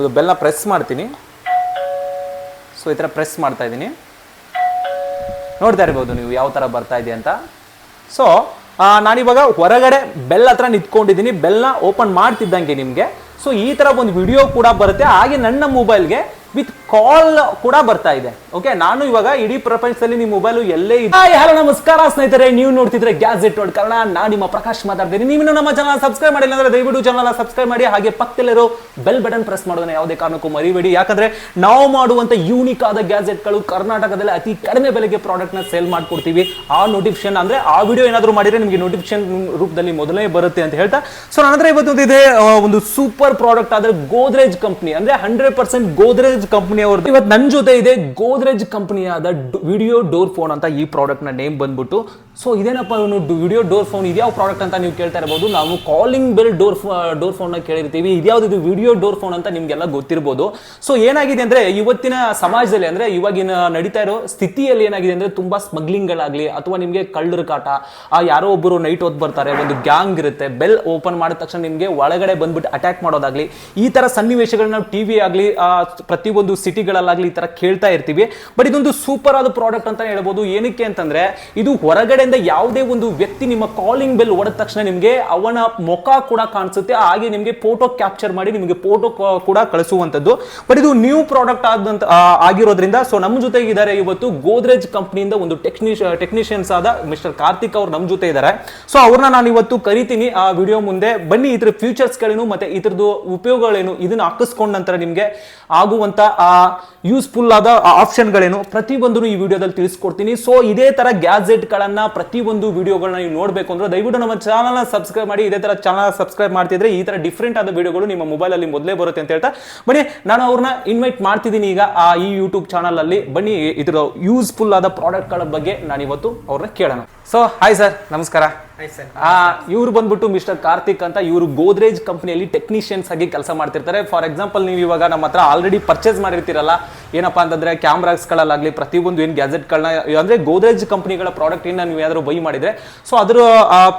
ಇದು ಬೆಲ್ಲ ಪ್ರೆಸ್ ಮಾಡ್ತೀನಿ. ಸೊ ಈ ಥರ ಪ್ರೆಸ್ ಮಾಡ್ತಾ ಇದ್ದೀನಿ. ನೋಡ್ತಾ ಇರ್ಬೋದು ನೀವು ಯಾವ ಥರ ಬರ್ತಾ ಇದೆ ಅಂತ. ಸೊ ನಾನಿವಾಗ ಹೊರಗಡೆ ಬೆಲ್ ಹತ್ರ ನಿಂತ್ಕೊಂಡಿದ್ದೀನಿ. ಬೆಲ್ನ ಓಪನ್ ಮಾಡ್ತಿದ್ದಂಗೆ ನಿಮಗೆ. ಸೊ ಈ ಥರ ಒಂದು ವಿಡಿಯೋ ಕೂಡ ಬರುತ್ತೆ. ಹಾಗೆ ನನ್ನ ಮೊಬೈಲ್ಗೆ ವಿತ್ ಕಾಲ್ ಕೂಡ ಬರ್ತಾ ಇದೆ. ಓಕೆ ನಾನು ಇವಾಗ ಇಡೀ ಪ್ರಪಂಚದಲ್ಲಿ ನಿಮ್ಮ ಮೊಬೈಲು ಎಲ್ಲೇ ಇದೆ ಹಲೋ ನಮಸ್ಕಾರ ಸ್ನೇಹಿತರೆ, ನೀವು ನೋಡ್ತಿದ್ರೆ ಗ್ಯಾಜೆಟ್ ನೋಡಿ ಕಾರಣ ನಾನು ನಿಮ್ಮ ಪ್ರಕಾಶ್ ಮಾತಾಡ್ತೀನಿ ನೀವು ನಮ್ಮ ಚಾನಲ್ ಸಬ್ಸ್ಕ್ರೈಬ್ ಮಾಡಿಲ್ಲ ಅಂದ್ರೆ ದಯವಿಟ್ಟು ಚಾನಲ್ ಸಬ್ಸ್ಕ್ರೈಬ್ ಮಾಡಿ. ಹಾಗೆ ಪಕ್ಕದಲ್ಲಿರೋ ಬೆಲ್ ಬಟನ್ ಪ್ರೆಸ್ ಮಾಡೋದನ್ನ ಯಾವುದೇ ಕಾರಣಕ್ಕೂ ಮರಿಬೇಡಿ. ಯಾಕಂದ್ರೆ ನಾವು ಮಾಡುವಂತ ಯೂನಿಕ್ ಆದ ಗ್ಯಾಜೆಟ್ಗಳು ಕರ್ನಾಟಕದಲ್ಲಿ ಅತಿ ಕಡಿಮೆ ಬೆಲೆಗೆ ಪ್ರಾಡಕ್ಟ್ನ ಸೇಲ್ ಮಾಡ್ಕೊಡ್ತೀವಿ. ಆ ನೋಟಿಫಿಕೇಶನ್ ಅಂದ್ರೆ ಆ ವಿಡಿಯೋ ಏನಾದ್ರು ಮಾಡಿದ್ರೆ ನಿಮಗೆ ನೋಟಿಫಿಕೇಶನ್ ರೂಪದಲ್ಲಿ ಮೊದಲೇ ಬರುತ್ತೆ ಅಂತ ಹೇಳ್ತಾ ಸೊ ನನ್ನ ಇವತ್ತು ಇದೆ ಒಂದು ಸೂಪರ್ ಪ್ರಾಡಕ್ಟ್ ಆದ್ರೆ ಗೋದ್ರೇಜ್ ಕಂಪನಿ ಅಂದ್ರೆ ಹಂಡ್ರೆಡ್ ಪರ್ಸೆಂಟ್ ಗೋದ್ರೇಜ್ ಕಂಪನಿ ಅವ್ರದ್ದು ಇವತ್ತು ನನ್ನ ಜೊತೆ ಇದೆ ಗೋದ್ರೇಜ್ ಕಂಪನಿಯಾದ ವಿಡಿಯೋ ಡೋರ್ ಫೋನ್ ಅಂತ ಈ ಪ್ರಾಡಕ್ಟ್ನ ನೇಮ್ ಬಂದ್ಬಿಟ್ಟು ಸೊ ಇದೇನಪ್ಪ ಇವನು ವಿಡಿಯೋ ಡೋರ್ ಫೋನ್ ಇದ್ಯಾವ ಪ್ರಾಡಕ್ಟ್ ಅಂತ ನೀವು ಕೇಳ್ತಾ ಇರಬಹುದು ನಾವು ಕಾಲಿಂಗ್ ಬೆಲ್ ಡೋರ್ ಡೋರ್ ಫೋನ್ನ ಕೇಳಿರ್ತೀವಿ. ಇದ್ಯಾವ್ದು ಇದು ವಿಡಿಯೋ ಡೋರ್ ಫೋನ್ ಅಂತ ನಿಮಗೆಲ್ಲ ಗೊತ್ತಿರ್ಬೋದು. ಸೊ ಏನಾಗಿದೆ ಅಂದ್ರೆ ಇವತ್ತಿನ ಸಮಾಜದಲ್ಲಿ ಅಂದ್ರೆ ಇವಾಗಿನ ನಡೀತಾ ಇರೋ ಸ್ಥಿತಿಯಲ್ಲಿ ಏನಾಗಿದೆ ಅಂದ್ರೆ ತುಂಬಾ ಸ್ಮಗ್ಲಿಂಗ್ ಗಳಾಗ್ಲಿ ಅಥವಾ ನಿಮಗೆ ಕಳ್ಳರ ಕಾಟ ಆ ಯಾರೋ ಒಬ್ಬರು ನೈಟ್ ಹೊತ್ತು ಬರ್ತಾರೆ ಒಂದು ಗ್ಯಾಂಗ್ ಇರುತ್ತೆ ಬೆಲ್ ಓಪನ್ ಮಾಡಿದ ತಕ್ಷಣ ನಿಮಗೆ ಒಳಗಡೆ ಬಂದ್ಬಿಟ್ಟು ಅಟ್ಯಾಕ್ ಮಾಡೋದಾಗ್ಲಿ ಈ ತರ ಸನ್ನಿವೇಶಗಳನ್ನ ನಾವು ಟಿವಿ ಆಗ್ಲಿ ಆ, ಪ್ರತಿಯೊಂದು ಸಿಟಿಗಳಲ್ಲಾಗಲಿ ಈ ತರ ಕೇಳ್ತಾ ಇರ್ತೀವಿ. ಬಟ್ ಇದೊಂದು ಸೂಪರ್ ಆದ ಪ್ರಾಡಕ್ಟ್ ಅಂತ ಹೇಳ್ಬೋದು. ಏನಕ್ಕೆ ಅಂತಂದ್ರೆ ಇದು ಹೊರಗಡೆಯಿಂದ ಯಾವುದೇ ಒಂದು ವ್ಯಕ್ತಿ ನಿಮ್ಮ ಕಾಲಿಂಗ್ ಬೆಲ್ ಹೊಡೆದ ತಕ್ಷಣ ನಿಮಗೆ ಅವನ ಮುಖ ಕೂಡ ಕಾಣಿಸುತ್ತೆ. ಹಾಗೆ ನಿಮಗೆ ಫೋಟೋ ಕ್ಯಾಪ್ಚರ್ ಮಾಡಿ ನಿಮಗೆ ಫೋಟೋ ಕೂಡ ಕಳಿಸುವಂತದ್ದು ಬಟ್ ಇದು ನ್ಯೂ ಪ್ರಾಡಕ್ಟ್ ಆದಂತ ಆಗಿರೋದ್ರಿಂದ ಸೊ ನಮ್ಮ ಜೊತೆಗೆ ಇದ್ದಾರೆ ಇವತ್ತು ಗೋದ್ರೇಜ್ ಕಂಪ್ನಿಯಿಂದ ಒಂದು ಟೆಕ್ನಿಷ್ ಟೆಕ್ನಿಷಿಯನ್ಸ್ ಆದ ಮಿಸ್ಟರ್ ಕಾರ್ತಿಕ್ ಅವ್ರು ನಮ್ಮ ಜೊತೆ ಇದ್ದಾರೆ. ಸೊ ಅವ್ರನ್ನ ನಾನು ಇವತ್ತು ಕರಿತೀನಿ. ಆ ವಿಡಿಯೋ ಮುಂದೆ ಬನ್ನಿ ಇದ್ರ ಫ್ಯೂಚರ್ಸ್ಗಳೇನು ಮತ್ತೆ ಇದ್ರದ್ದು ಉಪಯೋಗಗಳೇನು ಇದನ್ನ ಹಾಕಿಸ್ಕೊಂಡ ನಂತರ ನಿಮಗೆ ಆಗುವಂತ ಯೂಸ್ಫುಲ್ ಆದ ಆಪ್ಷನ್ಗಳೇನು ಪ್ರತಿಯೊಂದನ್ನು ಈ ವಿಡಿಯೋದಲ್ಲಿ ತಿಳಿಸ್ಕೊಡ್ತೀನಿ. ಸೊ ಇದೇ ತರ ಗ್ಯಾಜೆಟ್ ಗಳನ್ನ ಪ್ರತಿಯೊಂದು ವಿಡಿಯೋಗಳನ್ನ ನೀವು ನೋಡಬೇಕು ಅಂದ್ರೆ ದಯವಿಟ್ಟು ನಮ್ಮ ಚಾನಲ್ನ ಸಬ್ಸ್ಕ್ರೈಬ್ ಮಾಡಿ, ಇದೇ ತರ ಚಾನಲ್ ಸಬ್ಸ್ಕ್ರೈಬ್ ಮಾಡ್ತಿದ್ರೆ ಈ ತರ ಡಿಫ್ರೆಂಟ್ ಆದ ವಿಡಿಯೋಗಳು ನಿಮ್ಮ ಮೊಬೈಲ್ ಅಲ್ಲಿ ಮೊದಲೇ ಬರುತ್ತೆ ಅಂತ ಹೇಳ್ತಾ. ಬನ್ನಿ, ನಾನು ಅವ್ರನ್ನ ಇನ್ವೈಟ್ ಮಾಡ್ತಿದ್ದೀನಿ ಈಗ ಆ ಈ ಯೂಟ್ಯೂಬ್ ಚಾನಲ್ ಅಲ್ಲಿ. ಬನ್ನಿ ಇದರ ಯೂಸ್ಫುಲ್ ಆದ ಪ್ರಾಡಕ್ಟ್ಗಳ ಬಗ್ಗೆ ನಾನು ಇವತ್ತು ಅವ್ರನ್ನ ಕೇಳೋಣ. ಸೊ ಹಾಯ್ ಸರ್ ನಮಸ್ಕಾರ. ಇವ್ರು ಬಂದ್ಬಿಟ್ಟು ಮಿಸ್ಟರ್ ಕಾರ್ತಿಕ್ ಅಂತ ಇವರು ಗೋದ್ರೇಜ್ ಕಂಪನಿಯಲ್ಲಿ ಟೆಕ್ನಿಷಿಯನ್ಸ್ ಆಗಿ ಕೆಲಸ ಮಾಡ್ತಿರ್ತಾರೆ. ಫಾರ್ ಎಕ್ಸಾಂಪಲ್ ನೀವು ಇವಾಗ ನಮ್ಮ ಹತ್ರ ಆಲ್ರೆಡಿ ಪರ್ಚೇಸ್ ಮಾಡಿರ್ತೀರಲ್ಲ ಏನಪ್ಪಾ ಅಂತಂದ್ರೆ ಕ್ಯಾಮ್ರಾಸ್ಗಳಲ್ಲಾಗಲಿ ಪ್ರತಿಯೊಂದು ಏನು ಗ್ಯಾಜೆಟ್ಗಳನ್ನ ಅಂದ್ರೆ ಗೋದ್ರೇಜ್ ಕಂಪನಿಗಳ ಪ್ರಾಡಕ್ಟ್ ಏನ ನೀವು ಯಾವ್ದಾದ್ರು ಬೈ ಮಾಡಿದ್ರೆ ಸೊ ಅದ್ರ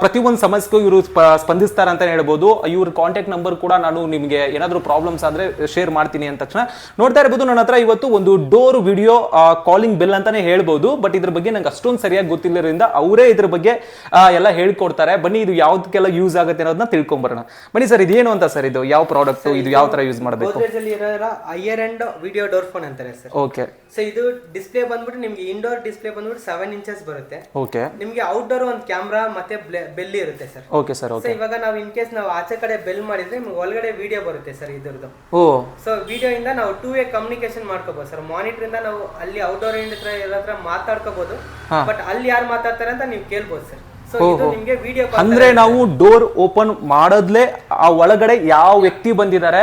ಪ್ರತಿ ಪ್ರತಿಯೊಂದು ಸಮಸ್ಯೆಗೂ ಇವರು ಸ್ಪಂದಿಸ್ತಾರೆ ಅಂತ ಹೇಳ್ಬೋದು. ಇವ್ರ ಕಾಂಟ್ಯಾಕ್ಟ್ ನಂಬರ್ ಕೂಡ ನಾನು ನಿಮಗೆ ಏನಾದರೂ ಪ್ರಾಬ್ಲಮ್ಸ್ ಆದ್ರೆ ಶೇರ್ ಮಾಡ್ತೀನಿ ಅಂದ ತಕ್ಷಣ. ನೋಡ್ತಾ ಇರ್ಬೋದು ನನ್ನ ಹತ್ರ ಇವತ್ತು ಒಂದು ಡೋರ್ ವಿಡಿಯೋ ಕಾಲಿಂಗ್ ಬೆಲ್ ಅಂತಾನೆ ಹೇಳ್ಬೋದು. ಬಟ್ ಇದ್ರ ಬಗ್ಗೆ ನಂಗೆ ಅಷ್ಟೊಂದು ಸರಿಯಾಗಿ ಗೊತ್ತಿಲ್ಲದ್ರಿಂದ ಅವರೇ ಇದ್ರ ಬಗ್ಗೆ ಆ, ಎಲ್ಲ ಹೇಳ್ಕೊಡ್ತಾರೆ. ಬನ್ನಿ ಇದು ಯಾವ್ದಕ್ಕೆಲ್ಲ ಯೂಸ್ ಆಗುತ್ತೆ ಅನ್ನೋದನ್ನ ತಿಳ್ಕೊಂಬರೋಣ. ಬನ್ನಿ ಸರ್ ಇದೇನು ಅಂತ ಸರ್ ಇದು? ಯಾವ ಪ್ರಾಡಕ್ಟ್ ಇದು ಯಾವ ತರ ಯೂಸ್ ಮಾಡಬೇಕು? Higher end video door phone ಅಂತಾರೆ ಸರ್. ಓಕೆ ಸೊ ಇದು ಡಿಸ್ಪ್ಲೇ ಬಂದ್ಬಿಟ್ಟು ನಿಮ್ಗೆ ಇಂಡೋರ್ ಡಿಸ್ಪ್ಲೇ ಬಂದ್ಬಿಟ್ಟು ಸೆವೆನ್ ಇಂಚಸ್ ಬರುತ್ತೆ. ಓಕೆ ನಿಮ್ಗೆ ಔಟ್ಡೋರ್ ಒಂದು ಕ್ಯಾಮ್ರಾ ಮತ್ತೆ ಬೆಲ್ ಇರುತ್ತೆ sir okay sir so okay ಇವಾಗ ನಾವು ಇನ್ ಕೇಸ್ ನಾವು ಆಚೆ ಕಡೆ ಬೆಲ್ ಮಾಡಿದ್ರೆ ನಿಮ್ಗೆ ಒಳಗಡೆ ವಿಡಿಯೋ ಬರುತ್ತೆ ಸರ್ ಇದ್ರದ್ದು. ಓ. ಸೊ ವಿಡಿಯೋ ಇಂದ ನಾವು ಟೂ ವೇ ಕಮ್ಯುನಿಕೇಶನ್ ಮಾಡ್ಕೋಬಹುದು ಸರ್ ಮಾನಿಟರ್ ಇಂದ ನಾವು ಅಲ್ಲಿ ಔಟ್ಡೋರ್ ಹತ್ರ ಎಲ್ಲ ಮಾತಾಡ್ಕೋಬಹುದು ಬಟ್ ಅಲ್ಲಿ ಯಾರು ಮಾತಾಡ್ತಾರೆ ಅಂತ ನೀವು ಕೇಳ್ಬೋದು ಸರ್ ಸೊ ಇದು ನಿಮ್ಗೆ ವಿಡಿಯೋ ಅಂದ್ರೆ ನಾವು ಡೋರ್ ಓಪನ್ ಮಾಡೋದ್ಲೇ ಆ ಒಳಗಡೆ ಯಾವ ವ್ಯಕ್ತಿ ಬಂದಿದ್ದಾರೆ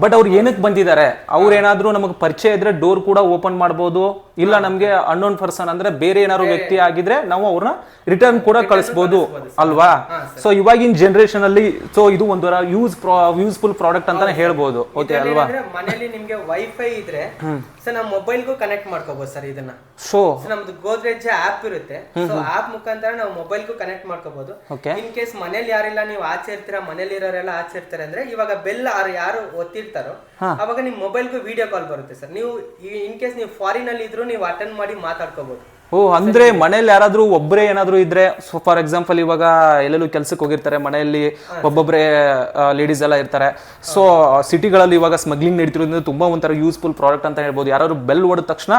ಬಟ್ ಅವ್ರು ಏನಕ್ಕೆ ಬಂದಿದ್ದಾರೆ? ಅವ್ರು ಏನಾದ್ರೂ ನಮಗೆ ಪರಿಚಯ ಇದ್ರೆ ಡೋರ್ ಕೂಡ ಓಪನ್ ಮಾಡ್ಬೋದು. ಇಲ್ಲ ನಮಗೆ ಅನ್ನೋನ್ ಪರ್ಸನ್ ಅಂದ್ರೆ ಬೇರೆ ಏನಾದ್ರು ವ್ಯಕ್ತಿ ಆಗಿದ್ರೆ ನಾವು ಅವ್ರನ್ನ ರಿಟರ್ನ್ ಕೂಡ ಕಳಿಸ್ಬೋದು ಅಲ್ವಾ? ಸೊ ಇವಾಗಿನ ಜನರೇಷನ್ ಅಲ್ಲಿ ಸೊ ಇದು ಒಂದು ಯೂಸ್ ಯೂಸ್ಫುಲ್ ಪ್ರಾಡಕ್ಟ್ ಅಂತಾನೆ ಹೇಳ್ಬೋದು. ಓಕೆ ಅಲ್ವಾ? ಮನೆಯಲ್ಲಿ ನಿಮಗೆ ವೈಫೈ ಇದ್ರೆ ಸೊ ಮೊಬೈಲ್ ಮೊಬೈಲ್ಗೂ ಕನೆಕ್ಟ್ ಮಾಡ್ಕೋಬಹುದು ಸರ್ ಇದನ್ನ. ಸೊ ಸೊ ನಮ್ದು ಗೋದ್ರೇಜ್ ಆಪ್ ಇರುತ್ತೆ. ಸೊ ಆಪ್ ಮುಖಾಂತರ ನಾವು ಮೊಬೈಲ್ಗೂ ಕನೆಕ್ಟ್ ಮಾಡ್ಕೋಬಹುದು ಇನ್ ಕೇಸ್ ಮನೇಲಿ ಯಾರಿಲ್ಲ ನೀವು ಆಚೆ ಇರ್ತೀರಾ ಮನೇಲಿ ಇರೋರೆಲ್ಲ ಆಚೆ ಇರ್ತಾರೆ ಅಂದ್ರೆ ಇವಾಗ ಬೆಲ್ ಯಾರು ಒತ್ತಿರ್ತಾರೋ ಅವಾಗ ನಿಮ್ ಮೊಬೈಲ್ಗೂ ವಿಡಿಯೋ ಕಾಲ್ ಬರುತ್ತೆ ಸರ್. ನೀವು ಇನ್ ಕೇಸ್ ನೀವು ಫಾರಿನ್ ಅಲ್ಲಿ ಇದ್ರು ನೀವು ಅಟೆಂಡ್ ಮಾಡಿ ಮಾತಾಡ್ಕೋಬಹುದು ಓ, ಅಂದ್ರೆ ಮನೇಲಿ ಯಾರಾದ್ರೂ ಒಬ್ಬರೇ ಏನಾದ್ರೂ ಇದ್ರೆ ಫಾರ್ ಎಕ್ಸಾಂಪಲ್ ಇವಾಗ ಎಲ್ಲೆಲ್ಲೂ ಕೆಲ್ಸಕ್ಕೆ ಹೋಗಿರ್ತಾರೆ, ಮನೆಯಲ್ಲಿ ಒಬ್ಬೊಬ್ಬರೇ ಲೇಡೀಸ್ ಎಲ್ಲ ಇರ್ತಾರೆ. ಸೊ ಸಿಟಿಗಳಲ್ಲಿ ಇವಾಗ ಸ್ಮಗ್ಲಿಂಗ್ ನಡೀತಿರೋದ್ರಿಂದ ತುಂಬಾ ಒಂಥರ ಯೂಸ್ಫುಲ್ ಪ್ರಾಡಕ್ಟ್ ಅಂತ ಹೇಳ್ಬೋದು. ಯಾರಾದ್ರು ಬೆಲ್ ಹೊಡೆದ ತಕ್ಷಣ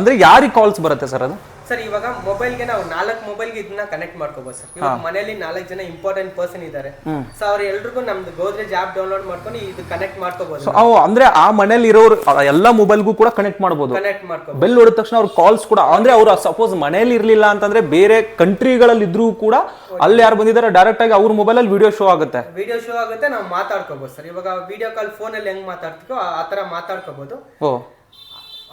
ಅಂದ್ರೆ ಯಾರಿಗೆ ಕಾಲ್ಸ್ ಬರುತ್ತೆ ಸರ್ ಅದು? ಸರ್ ಇವಾಗ ಮೊಬೈಲ್ಗೆ ನಾವು ನಾಲ್ಕು ಮೊಬೈಲ್ಗೆ ಇದನ್ನ ಕನೆಕ್ಟ್ ಮಾಡ್ಕೋಬಹುದು ಸರ್. ಇವಾಗ ಮನೇಲಿ ನಾಲ್ಕು ಜನ ಇಂಪಾರ್ಟೆಂಟ್ ಪರ್ಸನ್ ಇದ್ದಾರೆ. ಸೊ ಅವ್ರ ಎಲ್ರಿಗೂ ನಮ್ದು ಗೋದ್ರೇಜ್ ಆಪ್ ಡೌನ್ಲೋಡ್ ಮಾಡ್ಕೊಂಡು ಇದು ಕನೆಕ್ಟ್ ಮಾಡ್ಕೋಬಹುದು ಅವು ಅಂದ್ರೆ ಆ ಮನೇಲಿ ಇರೋರು ಎಲ್ಲ ಮೊಬೈಲ್ಗೂ ಕೂಡ ಕನೆಕ್ಟ್ ಮಾಡ್ಬೋದು. ಕನೆಕ್ಟ್ ಮಾಡ್ಕೋಬಹುದು ಬೆಲ್ ಹೊಡೆದ ತಕ್ಷಣ ಅವ್ರ ಕಾಲ್ಸ್ ಕೂಡ ಅಂದ್ರೆ ಅವ್ರು ಸಪೋಸ್ ಮನೇಲಿ ಇರ್ಲಿಲ್ಲ ಅಂತಂದ್ರೆ ಬೇರೆ ಕಂಟ್ರಿಗಳಲ್ಲಿ ಇದ್ರೂ ಕೂಡ ಅಲ್ಲಿ ಯಾರು ಬಂದಿದ್ದಾರೆ ಡೈರೆಕ್ಟ್ ಆಗಿ ಅವ್ರ ಮೊಬೈಲ್ ಅಲ್ಲಿ ವಿಡಿಯೋ ಶೋ ಆಗುತ್ತೆ. ವಿಡಿಯೋ ಶೋ ಆಗುತ್ತೆ ನಾವು ಮಾತಾಡ್ಕೋಬಹುದು ಸರ್. ಇವಾಗ ವಿಡಿಯೋ ಕಾಲ್ ಫೋನ್ ಅಲ್ಲಿ ಹೆಂಗ್ ಮಾತಾಡ್ತೀವೋ ಆ- ತರ ಮಾತಾಡ್ಕೋಬಹುದು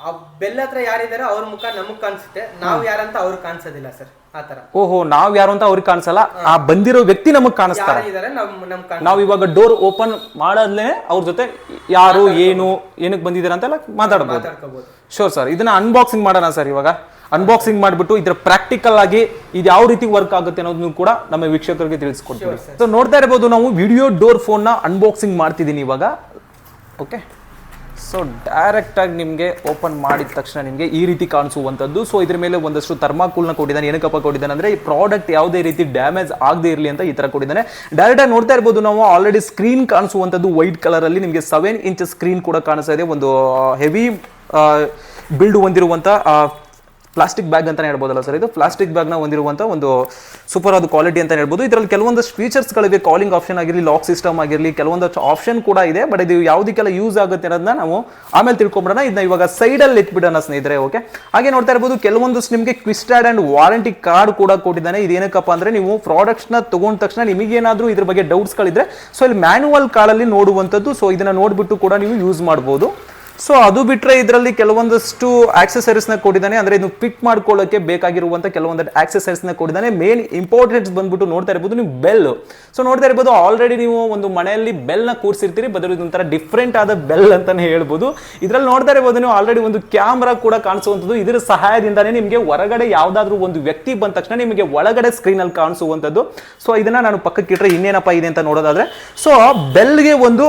ಆ ಬೆಲ್ ಹತ್ರ ಯಾರಿದ್ದಾರೆ ಅವ್ರ ಮುಖ ನಮಗ್ ಕಾಣಿಸುತ್ತೆ. ನಾವು ಯಾರಂತ ಅವ್ರಿಗೆ ಕಾಣಿಸೋದಿಲ್ಲ ಸರ್ ಆತರ ತರ ಓಹೋ ನಾವ್ ಯಾರು ಅಂತ ಅವ್ರಿಗೆ ಕಾಣಿಸಲ್ಲ? ಆ ಬಂದಿರೋ ವ್ಯಕ್ತಿ ನಮಗ್ ಕಾಣಿಸ್ತಾರೆ ಯಾರಿದಾರೆ ನಮ್ ನಮ್ ಕಾಣ್ ನಾವು ಇವಾಗ ಡೋರ್ ಓಪನ್ ಮಾಡದ್ಲೆ ಅವ್ರ ಜೊತೆ ಯಾರು ಏನು ಏನಕ್ಕೆ ಬಂದಿದ್ದಾರೆ ಅಂತೆಲ್ಲ ಮಾತಾಡ್ಬೋದು. ಮಾತಾಡ್ಕೋಬಹುದು ಶೋರ್ ಸರ್ ಇದನ್ನ ಅನ್ಬಾಕ್ಸಿಂಗ್ ಮಾಡೋಣ ಸರ್ ಇವಾಗ. ಅನ್ಬಾಕ್ಸಿಂಗ್ ಮಾಡ್ಬಿಟ್ಟು ಇದ್ರ ಪ್ರಾಕ್ಟಿಕಲ್ ಆಗಿ ಇದು ಯಾವ ರೀತಿ ವರ್ಕ್ ಆಗುತ್ತೆ ಅನ್ನೋದನ್ನು ಕೂಡ ನಮ್ಮ ವೀಕ್ಷಕರಿಗೆ ತಿಳಿಸ್ಕೊಡ್ತೀವಿ. ಸೊ ನೋಡ್ತಾ ಇರಬಹುದು ನಾವು ವಿಡಿಯೋ ಡೋರ್ ಫೋನ್ನ ಅನ್ಬಾಕ್ಸಿಂಗ್ ಮಾಡ್ತಿದ್ದೀನಿ ಇವಾಗ. ಓಕೆ ಸೊ ಡೈರೆಕ್ಟಾಗಿ ನಿಮಗೆ ಓಪನ್ ಮಾಡಿದ ತಕ್ಷಣ ನಿಮಗೆ ಈ ರೀತಿ ಕಾಣಿಸುವಂಥದ್ದು. ಸೊ ಇದ್ರ ಮೇಲೆ ಒಂದಷ್ಟು ಥರ್ಮಾಕೂಲ್ನ ಕೊಟ್ಟಿದ್ದಾನೆ. ಏನಕ್ಕಪ್ಪ ಕೊಟ್ಟಿದ್ದಾನೆ ಅಂದರೆ ಈ ಪ್ರಾಡಕ್ಟ್ ಯಾವುದೇ ರೀತಿ ಡ್ಯಾಮೇಜ್ ಆಗದೆ ಇರಲಿ ಅಂತ ಈ ಥರ ಕೊಟ್ಟಿದ್ದಾನೆ. ಡೈರೆಕ್ಟಾಗಿ ನೋಡ್ತಾ ಇರ್ಬೋದು ನಾವು ಆಲ್ರೆಡಿ ಸ್ಕ್ರೀನ್ ಕಾಣಿಸುವಂಥದ್ದು ವೈಟ್ ಕಲರಲ್ಲಿ ನಿಮಗೆ ಸೆವೆನ್ ಇಂಚ್ ಸ್ಕ್ರೀನ್ ಕೂಡ ಕಾಣಿಸ್ತಾ ಇದೆ. ಒಂದು ಹೆವಿ ಬಿಲ್ಡ್ ಹೊಂದಿರುವಂಥ ಪ್ಲಾಸ್ಟಿಕ್ ಬ್ಯಾಗ್ ಅಂತ ಹೇಳ್ಬೋದಲ್ಲ ಸರ್? ಇದು ಪ್ಲಾಸ್ಟಿಕ್ ಬ್ಯಾಗ್ನ ಹೊಂದಿರುವಂಥ ಒಂದು ಸೂಪರ್ ಆದ ಕ್ವಾಲಿಟಿ ಅಂತ ಹೇಳ್ಬೋದು. ಇದರಲ್ಲಿ ಕೆಲವೊಂದಷ್ಟು ಫೀಚರ್ಸ್ಗಳಿವೆ ಕಾಲಿಂಗ್ ಆಪ್ಷನ್ ಆಗಿರಲಿ ಲಾಕ್ ಸಿಸ್ಟಮ್ ಆಗಿರಲಿ, ಕೆಲವೊಂದಷ್ಟು ಆಪ್ಷನ್ ಕೂಡ ಇದೆ. ಬಟ್ ಇದು ಯಾವುದಕ್ಕೆಲ್ಲ ಯೂಸ್ ಆಗುತ್ತೆ ಅನ್ನೋದನ್ನ ನಾವು ಆಮೇಲೆ ತಿಳ್ಕೊಂಬಿಡೋಣ. ಇದನ್ನ ಇವಾಗ ಸೈಡಲ್ಲಿ ಎತ್ಬಿಡೋಣ ಸ್ನೇಹಿತರೆ ಓಕೆ ಹಾಗೆ ನೋಡ್ತಾ ಇರ್ಬೋದು, ಕೆಲವೊಂದಷ್ಟು ನಿಮಗೆ ಕ್ವಿಸ್ಟಾಡ್ ಆ್ಯಂಡ್ ವಾರಂಟಿ ಕಾರ್ಡ್ ಕೂಡ ಕೊಟ್ಟಿದ್ದಾನೆ. ಇದೇನಕ್ಕಪ್ಪ ಅಂದರೆ ನೀವು ಪ್ರಾಡಕ್ಟ್ಸ್ನ ತಗೊಂಡ ತಕ್ಷಣ ನಿಮಗೇನಾದರೂ ಇದ್ರ ಬಗ್ಗೆ ಡೌಟ್ಸ್ಗಳಿದ್ರೆ ಸೊ ಇಲ್ಲಿ ಮ್ಯಾನುವಲ್ ಕಾಲಲ್ಲಿ ನೋಡುವಂಥದ್ದು. ಸೊ ಇದನ್ನ ನೋಡ್ಬಿಟ್ಟು ಕೂಡ ನೀವು ಯೂಸ್ ಮಾಡ್ಬೋದು. ಸೊ ಅದು ಬಿಟ್ರೆ ಇದರಲ್ಲಿ ಕೆಲವೊಂದಷ್ಟು ಆಕ್ಸೆಸರೀಸ್ನ ಕೊಟ್ಟಿದ್ದಾನೆ. ಅಂದ್ರೆ ಇದನ್ನು ಪಿಕ್ ಮಾಡ್ಕೊಳ್ಳೋಕೆ ಬೇಕಾಗಿರುವಂಥ ಕೆಲವೊಂದು ಆಕ್ಸೆಸರೀಸ್ನ ಕೊಟ್ಟಿದ್ದಾನೆ. ಮೇನ್ ಇಂಪಾರ್ಟೆಂಟ್ಸ್ ಬಂದ್ಬಿಟ್ಟು ನೋಡ್ತಾ ಇರ್ಬೋದು ನೀವು ಬೆಲ್ ಸೊ ನೋಡ್ತಾ ಇರ್ಬೋದು ಆಲ್ರೆಡಿ ನೀವು ಒಂದು ಮನೆಯಲ್ಲಿ ಬೆಲ್ನ ಕೂರಿಸಿರ್ತೀರಿ. ಬದಲು ಇದೊಂಥರ ಡಿಫ್ರೆಂಟ್ ಆದ ಬೆಲ್ ಅಂತಾನೆ ಹೇಳ್ಬೋದು. ಇದರಲ್ಲಿ ನೋಡ್ತಾ ಇರ್ಬೋದು, ನೀವು ಆಲ್ರೆಡಿ ಒಂದು ಕ್ಯಾಮ್ರಾ ಕೂಡ ಕಾಣಿಸುವಂಥದ್ದು. ಇದರ ಸಹಾಯದಿಂದಾನೇ ನಿಮಗೆ ಹೊರಗಡೆ ಯಾವುದಾದ್ರೂ ಒಂದು ವ್ಯಕ್ತಿ ಬಂದ ತಕ್ಷಣ ನಿಮಗೆ ಒಳಗಡೆ ಸ್ಕ್ರೀನ್ ಅಲ್ಲಿ ಕಾಣಿಸುವಂಥದ್ದು. ಸೊ ಇದನ್ನ ನಾನು ಪಕ್ಕಕ್ಕೆ ಇಟ್ರೆ ಇನ್ನೇನಪ್ಪ ಇದೆ ಅಂತ ನೋಡೋದಾದ್ರೆ. ಸೊ ಬೆಲ್ಗೆ ಒಂದು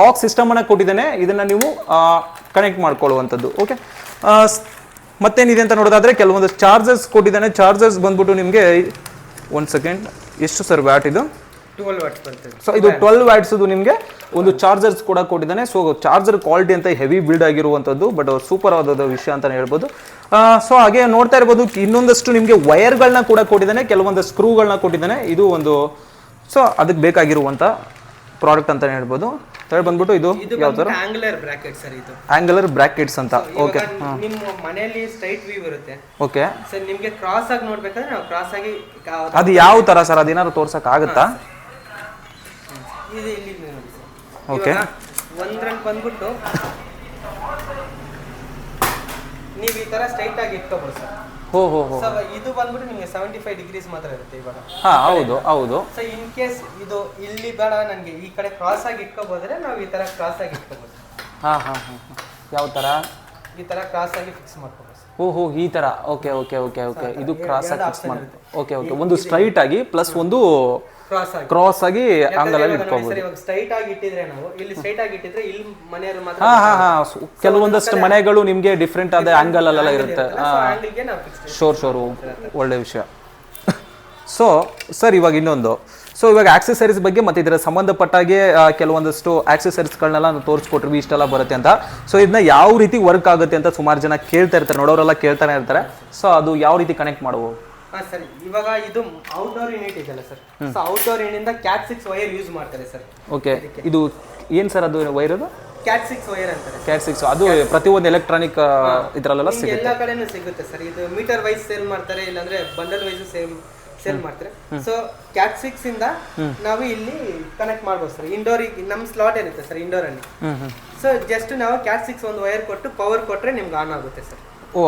ಲಾಕ್ ಸಿಸ್ಟಮ್ ಕೊಟ್ಟಿದ್ದೇನೆ. ಇದನ್ನ ನೀವು ಕನೆಕ್ಟ್ ಮಾಡ್ಕೊಳ್ಳುವಂಥದ್ದು ಓಕೆ ಮತ್ತೇನಿದೆ ಅಂತ ನೋಡೋದಾದ್ರೆ ಕೆಲವೊಂದು ಚಾರ್ಜರ್ಸ್ ಕೊಟ್ಟಿದ್ದಾನೆ. ಚಾರ್ಜರ್ಸ್ ಬಂದ್ಬಿಟ್ಟು ನಿಮಗೆ ಒಂದು ಸೆಕೆಂಡ್ ಎಷ್ಟು ಸರ್ ವ್ಯಾಟ್ ಇದು? ಸೊ ಇದು ಟ್ವೆಲ್ ವ್ಯಾಟ್ಸ್ದು ನಿಮಗೆ ಒಂದು ಚಾರ್ಜರ್ಸ್ ಕೂಡ ಕೊಟ್ಟಿದ್ದಾನೆ. ಸೊ ಚಾರ್ಜರ್ ಕ್ವಾಲಿಟಿ ಅಂತ ಹೆವಿ ಬಿಲ್ಡ್ ಆಗಿರುವಂಥದ್ದು ಬಟ್ ಸೂಪರ್ ಆದ ವಿಷಯ ಅಂತಲೇ ಹೇಳ್ಬೋದು. ಸೊ ಹಾಗೆ ನೋಡ್ತಾ ಇರ್ಬೋದು ಇನ್ನೊಂದಷ್ಟು ನಿಮಗೆ ವೈರ್ಗಳನ್ನ ಕೂಡ ಕೊಟ್ಟಿದ್ದಾನೆ ಕೆಲವೊಂದು ಸ್ಕ್ರೂಗಳನ್ನ ಕೊಟ್ಟಿದ್ದಾನೆ. ಇದು ಒಂದು ಸೊ ಅದಕ್ಕೆ ಬೇಕಾಗಿರುವಂಥ ಪ್ರಾಡಕ್ಟ್ ಅಂತಲೇ ಹೇಳ್ಬೋದು. ಥರ್ಡ್ ಬಂದ್ಬಿಟ್ಟು ಇದು ಯಾವ ಥರ? ಆಂಗ್ಲರ್ ಬ್ರಾಕೆಟ್ ಸರ್ ಇದು. ಆ್ಯಂಗ್ಲರ್ ಬ್ರಾಕೆಟ್ಸ್ ಅಂತ. ಓಕೆ ನಿಮ್ಮ ಮನೆಯಲ್ಲಿ ಸ್ಟ್ರೈಟ್ ವ್ಯೂ ಇರುತ್ತೆ. ಓಕೆ ಸರ್ ನಿಮಗೆ ಕ್ರಾಸ್ ಆಗಿ ನೋಡ್ಬೇಕಾದ್ರೆ ನಾವು ಕ್ರಾಸ್ ಆಗಿ ಅದು ಯಾವ ಥರ ಸರ್? ಅದೇನಾದ್ರು ತೋರ್ಸಕ್ ಆಗುತ್ತಾ? ಇದು ಇಲ್ಲಿ ನೋಡಿ ಸರ್. Okay. ಇವಾಗ ಒಂದ್ರಲ್ಲಿ ಬಂದ್ಬಿಟ್ಟು ನೀವು ಈ ತರ ಸ್ಟ್ರೈಟ್ ಆಗಿ ಇಟ್ಕೋಬೋದು ಸರ್. ಹೋ ಹೋ ಹೋ ಸೊ ಇದು ಬಂದ್ಬಿಟ್ಟು ನಿಮಗೆ ಸೆವೆಂಟಿ ಫೈವ್ ಡಿಗ್ರೀಸ್ ಮಾತ್ರ ಇರುತ್ತೆ ಇವಾಗ. ಹಾ ಹೌದು ಹೌದು. ಸೊ ಇನ್ ಕೇಸ್ ಇದು ಇಲ್ಲಿ ಬೇಡ ನನಗೆ ಈ ಕಡೆ ಕ್ರಾಸ್ ಆಗಿ ಇಟ್ಕೋಬೋದ್ರೆ ನಾವು ಈ ತರ ಕ್ರಾಸ್ ಆಗಿ ಇಟ್ಕೋಬೋದು. ಹಾ ಹಾ ಹಾ ಯಾವ ತರ? ಈ ತರ ಕ್ರಾಸ್ ಆಗಿ ಫಿಕ್ಸ್ ಮಾಡ್ಕೋಬಹುದು ಸರ್ ಓಹೋ ಈ ತರ. Okay okay okay okay. ಇದು ಕ್ರಾಸ್ ಆಗಿ ಫಿಕ್ಸ್ ಮಾಡಿ. Okay okay. ಒಂದು ಸ್ಟ್ರೈಟ್ ಆಗಿ ಪ್ಲಸ್ ಒಂದು ಕ್ರಾಸ್ ಆಗಿ. ಕ್ರಾಸ್ ಆಗಿ ಯಾಕಂದ್ರೆ ಆಂಗಲ್ ಅಲ್ಲಿ ಇಟ್ಕೋಬಹುದು ಇವಾಗ ಸ್ಟ್ರೈಟ್ ಆಗಿ ಇಟ್ಟಿದ್ರೆ ನಾವು ಇಲ್ಲಿ ಸ್ಟ್ರೈಟ್ ಆಗಿ ಇಟ್ಟಿದ್ರೆ ಇಲ್ಲಿ ಮನೆಯವರು ಮಾತ್ರ ಹಾ ಹಾ ಹಾ. ಕೆಲವೊಂದಷ್ಟು ಮನೆಗಳು ನಿಮಗೆ ಡಿಫ್ರೆಂಟ್ ಆದ ಆಂಗಲ್ ಅಲ್ಲೆಲ್ಲ ಇರುತ್ತೆ. ಶೋರ್ ಶೋರ್ ಒಳ್ಳೆ ವಿಷಯ. ಸೊ ಸರ್ ಇವಾಗ ಇನ್ನೊಂದು. ಸೊ ಇವಾಗ ಆಕ್ಸೆಸರೀಸ್ ಬಗ್ಗೆ ಮತ್ತೆ ಇದರ ಸಂಬಂಧಪಟ್ಟಾಗೆ ಕೆಲವೊಂದಷ್ಟು ಆಕ್ಸೆಸರೀಸ್ಗಳನ್ನೆಲ್ಲ ನಾವು ತೋರಿಸ್ಕೊಟ್ರಿ ಇಷ್ಟೆಲ್ಲ ಬರುತ್ತೆ ಅಂತ. ಸೊ ಇದನ್ನ ಯಾವ ರೀತಿ ವರ್ಕ್ ಆಗುತ್ತೆ ಅಂತ ಸುಮಾರು ಜನ ಕೇಳ್ತಾ ಇರ್ತಾರೆ ನೋಡೋರೆಲ್ಲ ಕೇಳ್ತಾನೆ ಇರ್ತಾರೆ. ಸೊ ಅದು ಯಾವ ರೀತಿ ಕನೆಕ್ಟ್ ಮಾಡ್ಬೋದು ಹಾ ಸರಿ. ಇವಾಗ ಇದು ಔಟ್ಡೋರ್ ಯೂನಿಟ್ ಇದೆಯಲ್ಲ sir. So outdoor unit Cat six wire use ಮಾಡ್ತಾರೆ ಸರ್. ಓಕೆ ಇದು ಏನು ಸರ್ ಅದು ವೈರ್ ಅದು? ಕ್ಯಾಟ್ ಸಿಕ್ಸ್ ವೈರ್ ಅಂತಾರೆ. ಕ್ಯಾಟ್ ಸಿಕ್ಸ್ ಅದು ಪ್ರತಿಯೊಂದು ಎಲೆಕ್ಟ್ರಾನಿಕ್ ಇದರಲ್ಲೆಲ್ಲ ಸಿಗುತ್ತೆ. ಎಲ್ಲಾ ಕಡೆನೂ ಸಿಗುತ್ತೆ ಸರ್. ಇದು ಮೀಟರ್ ವೈಸ್ ಸೇಲ್ ಮಾಡ್ತಾರೆ ಇಲ್ಲಾಂದ್ರೆ ಬಂಡಲ್ ವೈಸ್ ಸೇಲ್ ಸೇಲ್ ಮಾಡ್ತಾರೆ. ಸೊ ಕ್ಯಾಟ್ ಸಿಕ್ಸ್ ಇಂದ ನಾವು ಇಲ್ಲಿ ಕನೆಕ್ಟ್ ಮಾಡ್ಬೋದು ಸರ್ ಇಂಡೋರ್ ನಮ್ ಸ್ಲಾಟ್ ಇರುತ್ತೆ ಸರ್ ಇಂಡೋರ್ ಅಲ್ಲಿ. ಸೊ ಜಸ್ಟ್ ನಾವು ಕ್ಯಾಟ್ ಸಿಕ್ಸ್ ಒಂದು ವೈರ್ ಕೊಟ್ಟು ಪವರ್ ಕೊಟ್ರೆ ನಿಮ್ಗೆ ಆನ್ ಆಗುತ್ತೆ ಸರ್ ಓ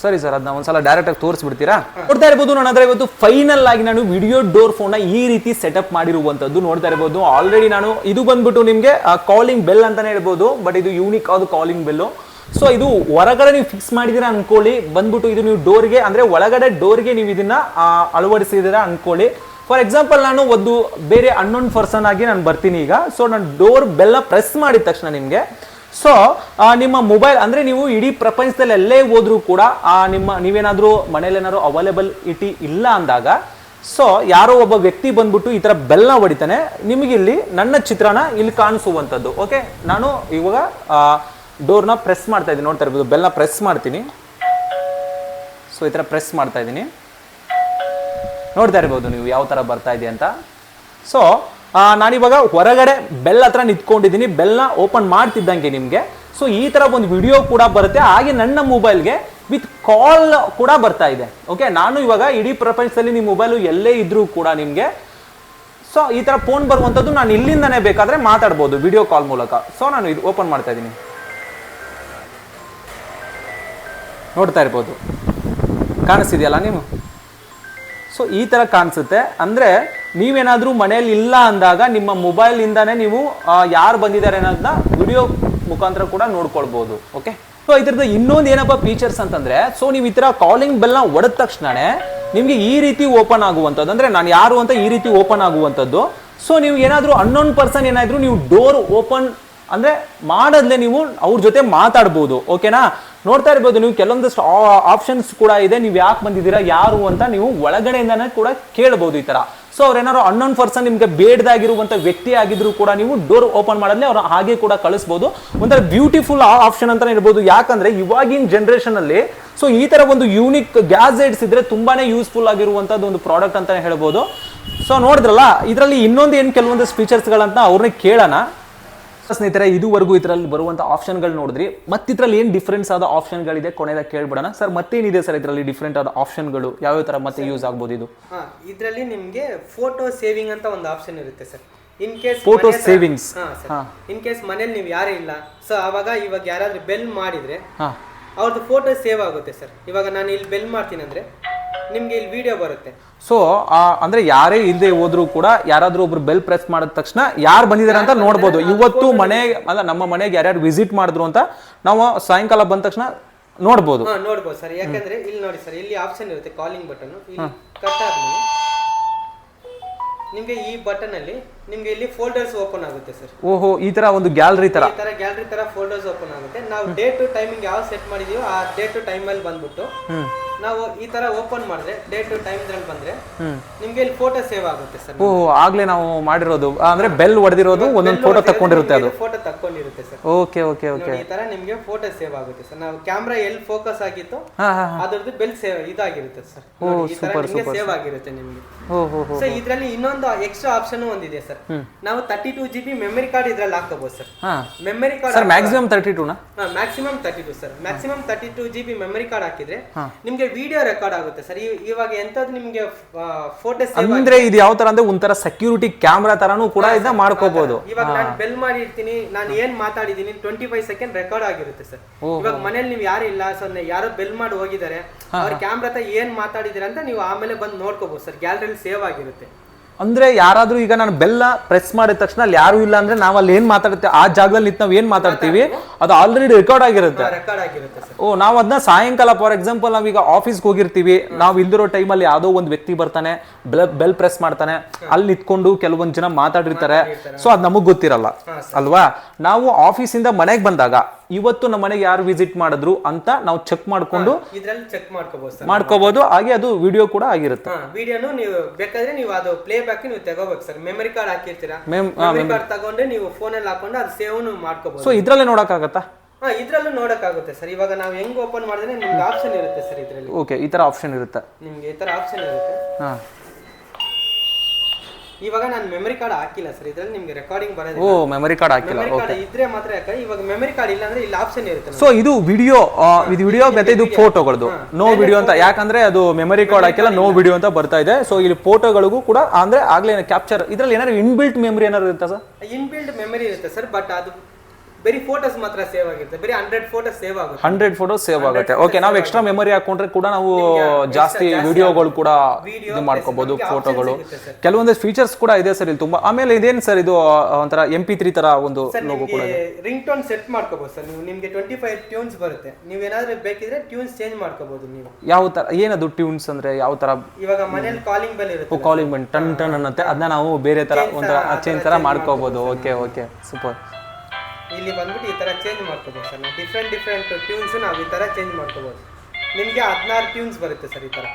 ಸರಿ ಸರ್ ಅದನ್ನ ಒಂದ್ಸಲ ಡೈರೆಕ್ಟ್ ಆಗಿ ತೋರಿಸ್ಬಿಡ್ತೀರಾ? ನೋಡ್ತಾ ಇರ್ಬೋದು ನಾನು ಹತ್ರ ಇವತ್ತು ಫೈನಲ್ ಆಗಿ ನಾನು ವಿಡಿಯೋ ಡೋರ್ ಫೋನ್ನ ಈ ರೀತಿ ಸೆಟಪ್ ಮಾಡಿರುವಂತದ್ದು ನೋಡ್ತಾ ಇರ್ಬೋದು. ಆಲ್ರೆಡಿ ನಾನು ಇದು ಬಂದ್ಬಿಟ್ಟು ನಿಮಗೆ ಕಾಲಿಂಗ್ ಬೆಲ್ ಅಂತಾನೆ ಹೇಳ್ಬೋದು ಬಟ್ ಇದು ಯೂನಿಕ್ ಆದ ಕಾಲಿಂಗ್ ಬೆಲ್ಲು ಸೊ ಇದು ಹೊರಗಡೆ ನೀವು ಫಿಕ್ಸ್ ಮಾಡಿದೀರಾ ಅನ್ಕೊಳ್ಳಿ. ಬಂದ್ಬಿಟ್ಟು ಇದು ನೀವು ಡೋರ್ಗೆ, ಅಂದ್ರೆ ಒಳಗಡೆ ಡೋರ್ಗೆ ನೀವು ಇದನ್ನ ಅಳವಡಿಸಿದೀರಾ ಅನ್ಕೊಳ್ಳಿ. ಫಾರ್ ಎಕ್ಸಾಂಪಲ್ ನಾನು ಒಂದು ಬೇರೆ ಅನ್ನೋನ್ ಪರ್ಸನ್ ಆಗಿ ನಾನು ಬರ್ತೀನಿ ಈಗ. ಸೊ ನಾನು ಡೋರ್ ಬೆಲ್ಲ ಪ್ರೆಸ್ ಮಾಡಿದ ತಕ್ಷಣ ನಿಮಗೆ. ಸೊ ನಿಮ್ಮ ಮೊಬೈಲ್ ಅಂದ್ರೆ ನೀವು ಇಡೀ ಪ್ರಪಂಚದಲ್ಲಿ ಎಲ್ಲೇ ಹೋದ್ರೂ ಕೂಡ ನಿಮ್ಮ, ನೀವೇನಾದ್ರೂ ಮನೇಲಿ ಏನಾದ್ರು ಅವೈಲೇಬಲ್ ಇಟಿ ಇಲ್ಲ ಅಂದಾಗ ಸೊ ಯಾರೋ ಒಬ್ಬ ವ್ಯಕ್ತಿ ಬಂದ್ಬಿಟ್ಟು ಈ ತರ ಬೆಲ್ಲ ಹೊಡಿತಾನೆ. ನಿಮಗೆ ಇಲ್ಲಿ ನನ್ನ ಚಿತ್ರಣ ಇಲ್ಲಿ ಕಾಣಿಸುವಂಥದ್ದು. ಓಕೆ ನಾನು ಇವಾಗ ಡೋರ್ನ ಪ್ರೆಸ್ ಮಾಡ್ತಾ ಇದ್ದೀನಿ. ನೋಡ್ತಾ ಇರ್ಬೋದು, ಬೆಲ್ನ ಪ್ರೆಸ್ ಮಾಡ್ತೀನಿ. ಸೊ ಈ ಥರ ಪ್ರೆಸ್ ಮಾಡ್ತಾ ಇದ್ದೀನಿ. ನೋಡ್ತಾ ಇರ್ಬೋದು ನೀವು ಯಾವ ಥರ ಬರ್ತಾ ಇದೆ ಅಂತ. ಸೊ ನಾನಿವಾಗ ಹೊರಗಡೆ ಬೆಲ್ ಹತ್ರ ನಿಂತ್ಕೊಂಡಿದ್ದೀನಿ. ಬೆಲ್ನ ಓಪನ್ ಮಾಡ್ತಿದ್ದಂಗೆ ನಿಮಗೆ. ಸೊ ಈ ಥರ ಒಂದು ವಿಡಿಯೋ ಕೂಡ ಬರುತ್ತೆ. ಹಾಗೆ ನನ್ನ ಮೊಬೈಲ್ಗೆ ವಿತ್ ಕಾಲ್ ಕೂಡ ಬರ್ತಾ ಇದೆ. ಓಕೆ ನಾನು ಇವಾಗ ಇಡೀ ಪ್ರಪಂಚದಲ್ಲಿ ನಿಮ್ಮ ಮೊಬೈಲು ಎಲ್ಲೇ ಇದ್ರೂ ಕೂಡ ನಿಮಗೆ. ಸೊ ಈ ಥರ ಫೋನ್ ಬರುವಂಥದ್ದು ನಾನು ಇಲ್ಲಿಂದನೇ ಬೇಕಾದರೆ ಮಾತಾಡ್ಬೋದು ವಿಡಿಯೋ ಕಾಲ್ ಮೂಲಕ. ಸೊ ನಾನು ಇದು ಓಪನ್ ಮಾಡ್ತಾ ಇದ್ದೀನಿ. ನೋಡ್ತಾ ಇರ್ಬೋದು. ಕಾಣಿಸ್ತಿದೆಯಲ್ಲ ನೀವು? ಸೊ ಈ ಥರ ಕಾಣಿಸುತ್ತೆ. ಅಂದರೆ ನೀವೇನಾದರೂ ಮನೆಯಲ್ಲಿ ಇಲ್ಲ ಅಂದಾಗ ನಿಮ್ಮ ಮೊಬೈಲಿಂದನೇ ನೀವು ಯಾರು ಬಂದಿದ್ದಾರೆ ಅನ್ನೋದನ್ನ ವಿಡಿಯೋ ಮುಖಾಂತರ ಕೂಡ ನೋಡ್ಕೊಳ್ಬೋದು ಓಕೆ ಸೊ ಇದ್ರದ್ದು ಇನ್ನೊಂದು ಏನಪ್ಪ ಫೀಚರ್ಸ್ ಅಂತಂದರೆ ಸೊ ನೀವು ಈ ಥರ ಕಾಲಿಂಗ್ ಬೆಲ್ನ ಒಡೆದ ತಕ್ಷಣನೇ ನಿಮಗೆ ಈ ರೀತಿ ಓಪನ್ ಆಗುವಂಥದ್ದು. ಅಂದರೆ ನಾನು ಯಾರು ಅಂತ ಈ ರೀತಿ ಓಪನ್ ಆಗುವಂಥದ್ದು. ಸೊ ನೀವು ಏನಾದರೂ ಅನ್ನೋನ್ ಪರ್ಸನ್ ಏನಾದರೂ ನೀವು ಡೋರ್ ಓಪನ್ ಅಂದ್ರೆ ಮಾಡದ್ಲೆ ನೀವು ಅವ್ರ ಜೊತೆ ಮಾತಾಡ್ಬೋದು ಓಕೆನಾ ನೋಡ್ತಾ ಇರ್ಬೋದು, ನೀವು ಕೆಲವೊಂದಷ್ಟು ಆಪ್ಷನ್ಸ್ ಕೂಡ ಇದೆ, ನೀವು ಯಾಕೆ ಬಂದಿದ್ದೀರಾ, ಯಾರು ಅಂತ ನೀವು ಒಳಗಡೆಯಿಂದನೇ ಕೂಡ ಕೇಳ್ಬೋದು ಈ ತರ. ಸೊ ಅವ್ರೇನಾರು ಅನ್ನೋನ್ ಪರ್ಸನ್ ನಿಮ್ಗೆ ಬೇಡದಾಗಿರುವಂತ ವ್ಯಕ್ತಿ ಆಗಿದ್ರು ಕೂಡ ನೀವು ಡೋರ್ ಓಪನ್ ಮಾಡಿದ್ರೆ ಅವ್ರ ಹಾಗೆ ಕೂಡ ಕಳಿಸ್ಬೋದು. ಒಂಥರ ಬ್ಯೂಟಿಫುಲ್ ಆಪ್ಷನ್ ಅಂತಾನೆ ಇರ್ಬೋದು. ಯಾಕಂದ್ರೆ ಇವಾಗಿನ ಜನರೇಷನ್ ಅಲ್ಲಿ ಸೊ ಈ ತರ ಒಂದು ಯೂನಿಕ್ ಗ್ಯಾಜೆಟ್ಸ್ ಇದ್ರೆ ತುಂಬಾನೇ ಯೂಸ್ಫುಲ್ ಆಗಿರುವಂತದ್ದು ಒಂದು ಪ್ರಾಡಕ್ಟ್ ಅಂತಾನೆ ಹೇಳ್ಬೋದು. ಸೊ ನೋಡಿದ್ರಲ್ಲ, ಇದರಲ್ಲಿ ಇನ್ನೊಂದು ಏನು ಕೆಲವೊಂದಷ್ಟು ಫೀಚರ್ಸ್ಗಳಂತ ಅವ್ರನ್ನೇ ಕೇಳೋಣ. ಸ್ನೇಹಿತರೆ ಇದುವರೆಗೂ ಇದರಲ್ಲಿ ಬರುವಂತ ಆಪ್ಷನ್ಗಳು ನೋಡಿದ್ರಿ. ಮತ್ತೆ ಇದ್ರಲ್ಲಿ ಏನು ಡಿಫ್ರೆನ್ಸ್ ಆದ ಆಪ್ಷನ್ಗಳಿದೆ ಕೊನೆದಾಗ ಕೇಳ್ಬಿಡೋಣ. ಸರ್ ಮತ್ತೇನಿದೆ ಸರ್ ಇದರಲ್ಲಿ ಡಿಫ್ರೆಂಟ್ ಆದ ಆಪ್ಷನ್ಗಳು ಯಾವ್ಯಾವ ತರ ಮತ್ತೆ ಯೂಸ್ ಆಗ್ಬೋದು ಇದು? ಇದರಲ್ಲಿ ನಿಮಗೆ ಫೋಟೋ ಸೇವಿಂಗ್ ಅಂತ ಒಂದು ಆಪ್ಷನ್ ಇರುತ್ತೆ sir in case photo savings in case ಮನೇಲಿ ನೀವು ಯಾರೇ ಇಲ್ಲ ಸೊ ಅವಾಗ ಇವಾಗ ಯಾರಾದ್ರೂ ಬೆಲ್ ಮಾಡಿದ್ರೆ ಅವ್ರದ್ದು ಫೋಟೋ ಸೇವ್ ಆಗುತ್ತೆ ಸರ್ ಇವಾಗ ನಾನು ಇಲ್ಲಿ ಬೆಲ್ ಮಾಡ್ತೀನಿ ಅಂದ್ರೆ ನಿಮ್ಗೆ ಇಲ್ಲಿ ವಿಡಿಯೋ ಬರುತ್ತೆ. ಸೊ ಅಂದ್ರೆ ಯಾರೇ ಇಲ್ಲದೆ ಹೋದ್ರು ಕೂಡ ಯಾರಾದ್ರೂ ಒಬ್ರು ಬೆಲ್ ಪ್ರೆಸ್ ಮಾಡಿದ ತಕ್ಷಣ ಯಾರು ಬಂದಿದ್ದಾರೆ ಅಂತ ನೋಡ್ಬೋದು. ಇವತ್ತು ಮನೆ ಅಲ್ಲ ನಮ್ಮ ಮನೆಗೆ ಯಾರ್ಯಾರು ವಿಸಿಟ್ ಮಾಡಿದ್ರು ಅಂತ ನಾವು ಸಾಯಂಕಾಲ ಬಂದ ತಕ್ಷಣ ನೋಡ್ಬೋದು. ನೋಡ್ಬೋದು ಸರ್. ಯಾಕಂದ್ರೆ ಇಲ್ಲಿ ನೋಡಿ ಸರ್ ಇಲ್ಲಿ ಆಪ್ಷನ್ ಇರುತ್ತೆ ಕಾಲಿಂಗ್ ಬಟನ್ ಕಟ್ ಆದ್ಮೇಲೆ ನಿಮಗೆ ಈ ಬಟನ್ ಅಲ್ಲಿ ನಿಮ್ಗೆ ಇಲ್ಲಿ ಫೋಲ್ಡರ್ಸ್ ಓಪನ್ ಆಗುತ್ತೆ ಸರ್. ಓಹೋ ಈ ತರ ಒಂದು ಗ್ಯಾಲರಿ ತರ. ಈ ತರ ಗ್ಯಾಲರಿ ತರ ಫೋಲ್ಡರ್ಸ್ ಓಪನ್ ಆಗುತ್ತೆ. ನಾವು ಡೇ ಟು ಟೈಮಿಂಗ್ ಯಾವ ಸೆಟ್ ಮಾಡಿದೀವೋ ಆ ಡೇ ಟು ಟೈಮ್ ಅಲ್ಲಿ ಬಂದ್ಬಿಟ್ಟು ನಾವು ಈ ತರ ಓಪನ್ ಮಾಡಿದ್ರೆ ಡೇ ಟು ಟೈಮ್ ಇದ್ರಲ್ಲಿ ಬಂದ್ರೆ ನಿಮ್ಗೆ ಇಲ್ಲಿ ಫೋಟೋ ಸೇವ್ ಆಗುತ್ತೆ ಸರ್ ಓಹೋ ಆಗ್ಲೇ ನಾವು ಮಾಡಿರೋದು ಅಂದ್ರೆ ಬೆಲ್ ಹೊಡೆದಿರೋದು ಒಂದೊಂದು ಫೋಟೋ ತಕೊಂಡಿರುತ್ತೆ ಅದು. ಫೋಟೋ ತಕ್ಕೊಂಡಿರುತ್ತೆ ಸರ್. ಓಕೆ ಓಕೆ ಓಕೆ ಈ ತರ ನಿಮ್ಗೆ ಫೋಟೋ ಸೇವ್ ಆಗುತ್ತೆ ಸರ್. ನಾವು ಕ್ಯಾಮ್ರಾ ಎಲ್ಲಿ ಫೋಕಸ್ ಆಗಿತ್ತು ಅದರದ್ದು ಬೆಲ್ ಸೇವ್ ಇದಾಗಿರುತ್ತೆ ಸರ್. ಈ ತರ ನಿಮ್ಗೆ ಸೇವ್ ಆಗಿರುತ್ತೆ ನಿಮ್ಗೆ. ಸರ್ ಇದ್ರಲ್ಲಿ ಇನ್ನೊಂದು ಎಕ್ಸ್ಟ್ರಾ ಆಪ್ಷನ್ ಒಂದಿದೆ ಸರ್. ನಾವು thirty two G B memory card ಇದ್ರಲ್ಲಿ ಹಾಕೋಬಹುದು sir. Memory card sir maximum thirty two maximum thirty two sir. Maximum thirty two G B memory card ಹಾಕಿದ್ರೆ ನಿಮ್ಗೆ ವಿಡಿಯೋ ರೆಕಾರ್ಡ್ ಆಗುತ್ತೆ ಸರ್. ಇವಾಗ ಎಂತದ್ದು ನಿಮ್ಗೆ ಫೋಟೋಸ್ ಅಂದ್ರೆ ಇದು ಯಾವ ತರ ಅಂದ್ರೆ ಒಂಥರ ಸೆಕ್ಯೂರಿಟಿ ಕ್ಯಾಮ್ರಾ ತರನು ಕೂಡ ಇದನ್ನ ಮಾಡ್ಕೋಬಹುದು ಇವಾಗ ನಾನು ಬೆಲ್ ಮಾಡಿರ್ತೀನಿ ನಾನು ಏನ್ ಮಾತಾಡಿದೀನಿ ಟ್ವೆಂಟಿ ಫೈವ್ ಸೆಕೆಂಡ್ ರೆಕಾರ್ಡ್ ಆಗಿರುತ್ತೆ ಸರ್. ಇವಾಗ ಮನೇಲಿ ನೀವು ಯಾರು ಇಲ್ಲ ಸೊ ಯಾರೋ ಬೆಲ್ ಮಾಡಿ ಹೋಗಿದ್ದಾರೆ ಅವ್ರ ಕ್ಯಾಮ್ರಾ ತ ಏನ್ ಮಾತಾಡಿದಿರ ಅಂತ ನೀವು ಆಮೇಲೆ ಬಂದು ನೋಡ್ಕೋಬಹುದು ಸರ್. ಗ್ಯಾಲರಿಲಿ ಸೇವ್ ಆಗಿರುತ್ತೆ. ಅಂದ್ರೆ ಯಾರಾದ್ರೂ ಈಗ ನಾನು ಬೆಲ್ಲ ಪ್ರೆಸ್ ಮಾಡಿದ ತಕ್ಷಣ ಅಲ್ಲಿ ಯಾರು ಇಲ್ಲ ಅಂದ್ರೆ ನಾವ್ ಅಲ್ಲಿ ಏನ್ ಮಾತಾಡ್ತೀವಿ ಆ ಜಾಗದಲ್ಲಿ ನಿಂತು ನಾವ್ ಏನ್ ಮಾತಾಡ್ತೀವಿ? ಅದು ಆಲ್ರೆಡಿ ರೆಕಾರ್ಡ್ ಆಗಿರುತ್ತೆ. ರೆಕಾರ್ಡ್ ಆಗಿರುತ್ತೆ ಸರ್. ಓ ನಾವು ಅದನ್ನ ಸಾಯಂಕಾಲ ಫಾರ್ ಎಕ್ಸಾಂಪಲ್ ನಾವೀಗ ಆಫೀಸ್ಗೆ ಹೋಗಿರ್ತೀವಿ. ನಾವು ಇಲ್ದಿರೋ ಟೈಮಲ್ಲಿ ಯಾವುದೋ ಒಂದು ವ್ಯಕ್ತಿ ಬರ್ತಾನೆ ಬೆಲ್ ಪ್ರೆಸ್ ಮಾಡ್ತಾನೆ. ಅಲ್ಲಿ ನಿಂತ್ಕೊಂಡು ಕೆಲವೊಂದು ಜನ ಮಾತಾಡಿರ್ತಾರೆ. ಸೊ ಅದು ನಮಗ್ ಗೊತ್ತಿರಲ್ಲ. ಅಲ್ವಾ? ನಾವು ಆಫೀಸಿಂದ ಮನೆಗೆ ಬಂದಾಗ ಇವತ್ತು ನಮ್ಮ ಮನೆಗೆ ಯಾರು ವಿಸಿಟ್ ಮಾಡಿದ್ರು ಅಂತ ನಾವು ಚೆಕ್ ಮಾಡ್ಕೊಂಡು ಇದ್ರಲ್ಲಿ ಚೆಕ್ ಮಾಡ್ಕೋಬಹುದು ಮಾಡ್ಕೋಬಹುದು ಹಾಗೆ ಅದು ವಿಡಿಯೋ ಕೂಡ ಆಗಿರುತ್ತೆ. ವಿಡಿಯೋನು ನೀವು ಬೇಕಾದ್ರೆ ನೀವು ಅದು ಪ್ಲೇ ಬ್ಯಾಕ್ ನೀವು ತಗೋಬೇಕು ಸರ್. ಮೆಮರಿ ಕಾರ್ಡ್ ಹಾಕಿರ್ತೀರಾ? Mem- ಮೆಮರಿ ಕಾರ್ಡ್ ತಗೊಂಡು ನೀವು ಅಲ್ಲಿ ಹಾಕೊಂಡು ಅದು ಸೇವ್ ಮಾಡ್ಕೋಬಹುದು ಸೊ ಇದ್ರಲ್ಲೇ ನೋಡಕ್ಕಾಗತ್ತಾ? ಹಾ ಇದ್ರಲ್ಲೂ ನೋಡಕ್ಕಾಗುತ್ತೆ ಸರ್. ಇವಾಗ ನಾವು ಹೆಂಗ್ ಓಪನ್ ಮಾಡಿದ್ರೆ ನಿಮ್ಗೆ ಆಪ್ಷನ್ ಇರುತ್ತೆ ಸರ್ ಇದ್ರಲ್ಲಿ. ಓಕೆ ಈ ತರ ಆಪ್ಷನ್ ಇರುತ್ತೆ. ನಿಮ್ಗೆ ಈ ತರ ಆಪ್ಷನ್ ಇರುತ್ತೆ. ಹಾ. ಇವಾಗ ನಾನು ಮೆಮರಿ ಕಾರ್ಡ್ ಹಾಕಿಲ್ಲ ಸರ್ ಇದ್ರಲ್ಲಿ ನಿಮಗೆ ರೆಕಾರ್ಡಿಂಗ್ ಬರೋದಿಲ್ಲ. ಓ ಮೆಮರಿ ಕಾರ್ಡ್ ಹಾಕಿಲ್ಲ. ಮೆಮರಿ ಕಾರ್ಡ್ ಇದ್ರೆ ಮಾತ್ರ ಯಾಕಂದ್ರೆ ಇವಾಗ ಮೆಮರಿ ಕಾರ್ಡ್ ಇಲ್ಲ ಅಂದ್ರೆ ಇಲ್ಲಿ ಆಪ್ಷನ್ ಇರುತ್ತೆ. ಸೊ ಇದು ವಿಡಿಯೋ ಇದು ವಿಡಿಯೋ ಮತ್ತೆ ಇದು ಫೋಟೋಗಳದು ನೋ ವಿಡಿಯೋ ಅಂತ. ಯಾಕಂದ್ರೆ ಅದು ಮೆಮರಿ ಕಾರ್ಡ್ ಹಾಕಿಲ್ಲ ನೋ ವಿಡಿಯೋ ಅಂತ ಬರ್ತಾ ಇದೆ. ಸೊ ಇಲ್ಲಿ ಫೋಟೋಗಳಿಗೂ ಕೂಡ ಅಂದ್ರೆ ಆಗ್ಲೇ ಕ್ಯಾಪ್ಚರ್ ಇದ್ರಲ್ಲಿ ಏನಾದ್ರು ಇನ್ಬಿಲ್ಟ್ ಮೆಮರಿ ಏನಾದ್ರು ಇರುತ್ತಾ ಸರ್ ಇನ್ಬಿಲ್ಟ್ ಮೆಮರಿ ಇರುತ್ತೆ ಸರ್ ಬಟ್ ಅದು ಬರೀ ಫೋಟೋಸ್ ಮಾತ್ರ ಸೇವ್ ಆಗಿರುತ್ತೆ. ಬರೀ ಹಂಡ್ರೆಡ್ ಫೋಟೋಸ್ ಸೇವ್ ಆಗುತ್ತೆ. ಹಂಡ್ರೆಡ್ ಫೋಟೋ ಸೇವ್ ಆಗುತ್ತೆ. ಓಕೆ ನಾವು ಎಕ್ಸ್ಟ್ರಾ ಮೆಮೊರಿ ಹಾಕೊಂಡ್ರೆ ಕೂಡ ನಾವು ಜಾಸ್ತಿ ವಿಡಿಯೋಗಳು ಕೂಡ ಇದು ಮಾಡ್ಕೋಬಹುದು ಫೋಟೋಗಳು ಕೆಲವೊಂದು ಫೀಚರ್ಸ್ ಕೂಡ ಇದೆ ಸರ್ ಇಲ್ಲಿ ತುಂಬಾ. ಆಮೇಲೆ ಇದೇನು ಸರ್ ಇದು ಒಂಥರ ಎಂ ಪಿ ತ್ರೀ ತರ ಒಂದು ಸರ್ ಕೂಡ ರಿಂಗ್ ಟೋನ್ ಸೆಟ್ ಮಾಡ್ಕೋಬಹುದು ಸರ್ ನೀವು. ನಿಮ್ಗೆ ಟ್ವೆಂಟಿ ಫೈವ್ ಟ್ಯೂನ್ಸ್ ಬರುತ್ತೆ. ನೀವು ಏನಾದ್ರೂ ಬೇಕಿದ್ರೆ ಟ್ಯೂನ್ಸ್ ಚೇಂಜ್ ಮಾಡ್ಕೋಬಹುದು ನೀವು. ಯಾವ ತರ ಏನದು ಟ್ಯೂನ್ಸ್ ಅಂದ್ರೆ ಯಾವ ತರ? ಇವಾಗ ಮನೇಲಿ ಕಾಲಿಂಗ್ ಬೆಲ್ ಇರುತ್ತೆ ಕಾಲಿಂಗ್ ಬೆಲ್ ಟನ್ ಟನ್ ಅನ್ನತ್ತೆ. ಅದನ್ನ ನಾವು ಬೇರೆ ತರ ಒಂಥರ ಚೇಂಜ್ ತರ ಮಾಡ್ಕೋಬಹುದು ಓಕೆ ಓಕೆ ಸೂಪರ್ ಇಲ್ಲಿ ಬಂದ್ಬಿಟ್ಟು ಈ ಥರ ಚೇಂಜ್ ಮಾಡ್ಕೋಬೋದು ಸರ್. ನಾವು ಡಿಫ್ರೆಂಟ್ ಡಿಫ್ರೆಂಟ್ ಟ್ಯೂನ್ಸ್ ನಾವು ಈ ಥರ ಚೇಂಜ್ ಮಾಡ್ಕೋಬೋದು. ನಿಮಗೆ ಹದಿನಾರು ಟ್ಯೂನ್ಸ್ ಬರುತ್ತೆ ಸರ್ ಈ ಥರ.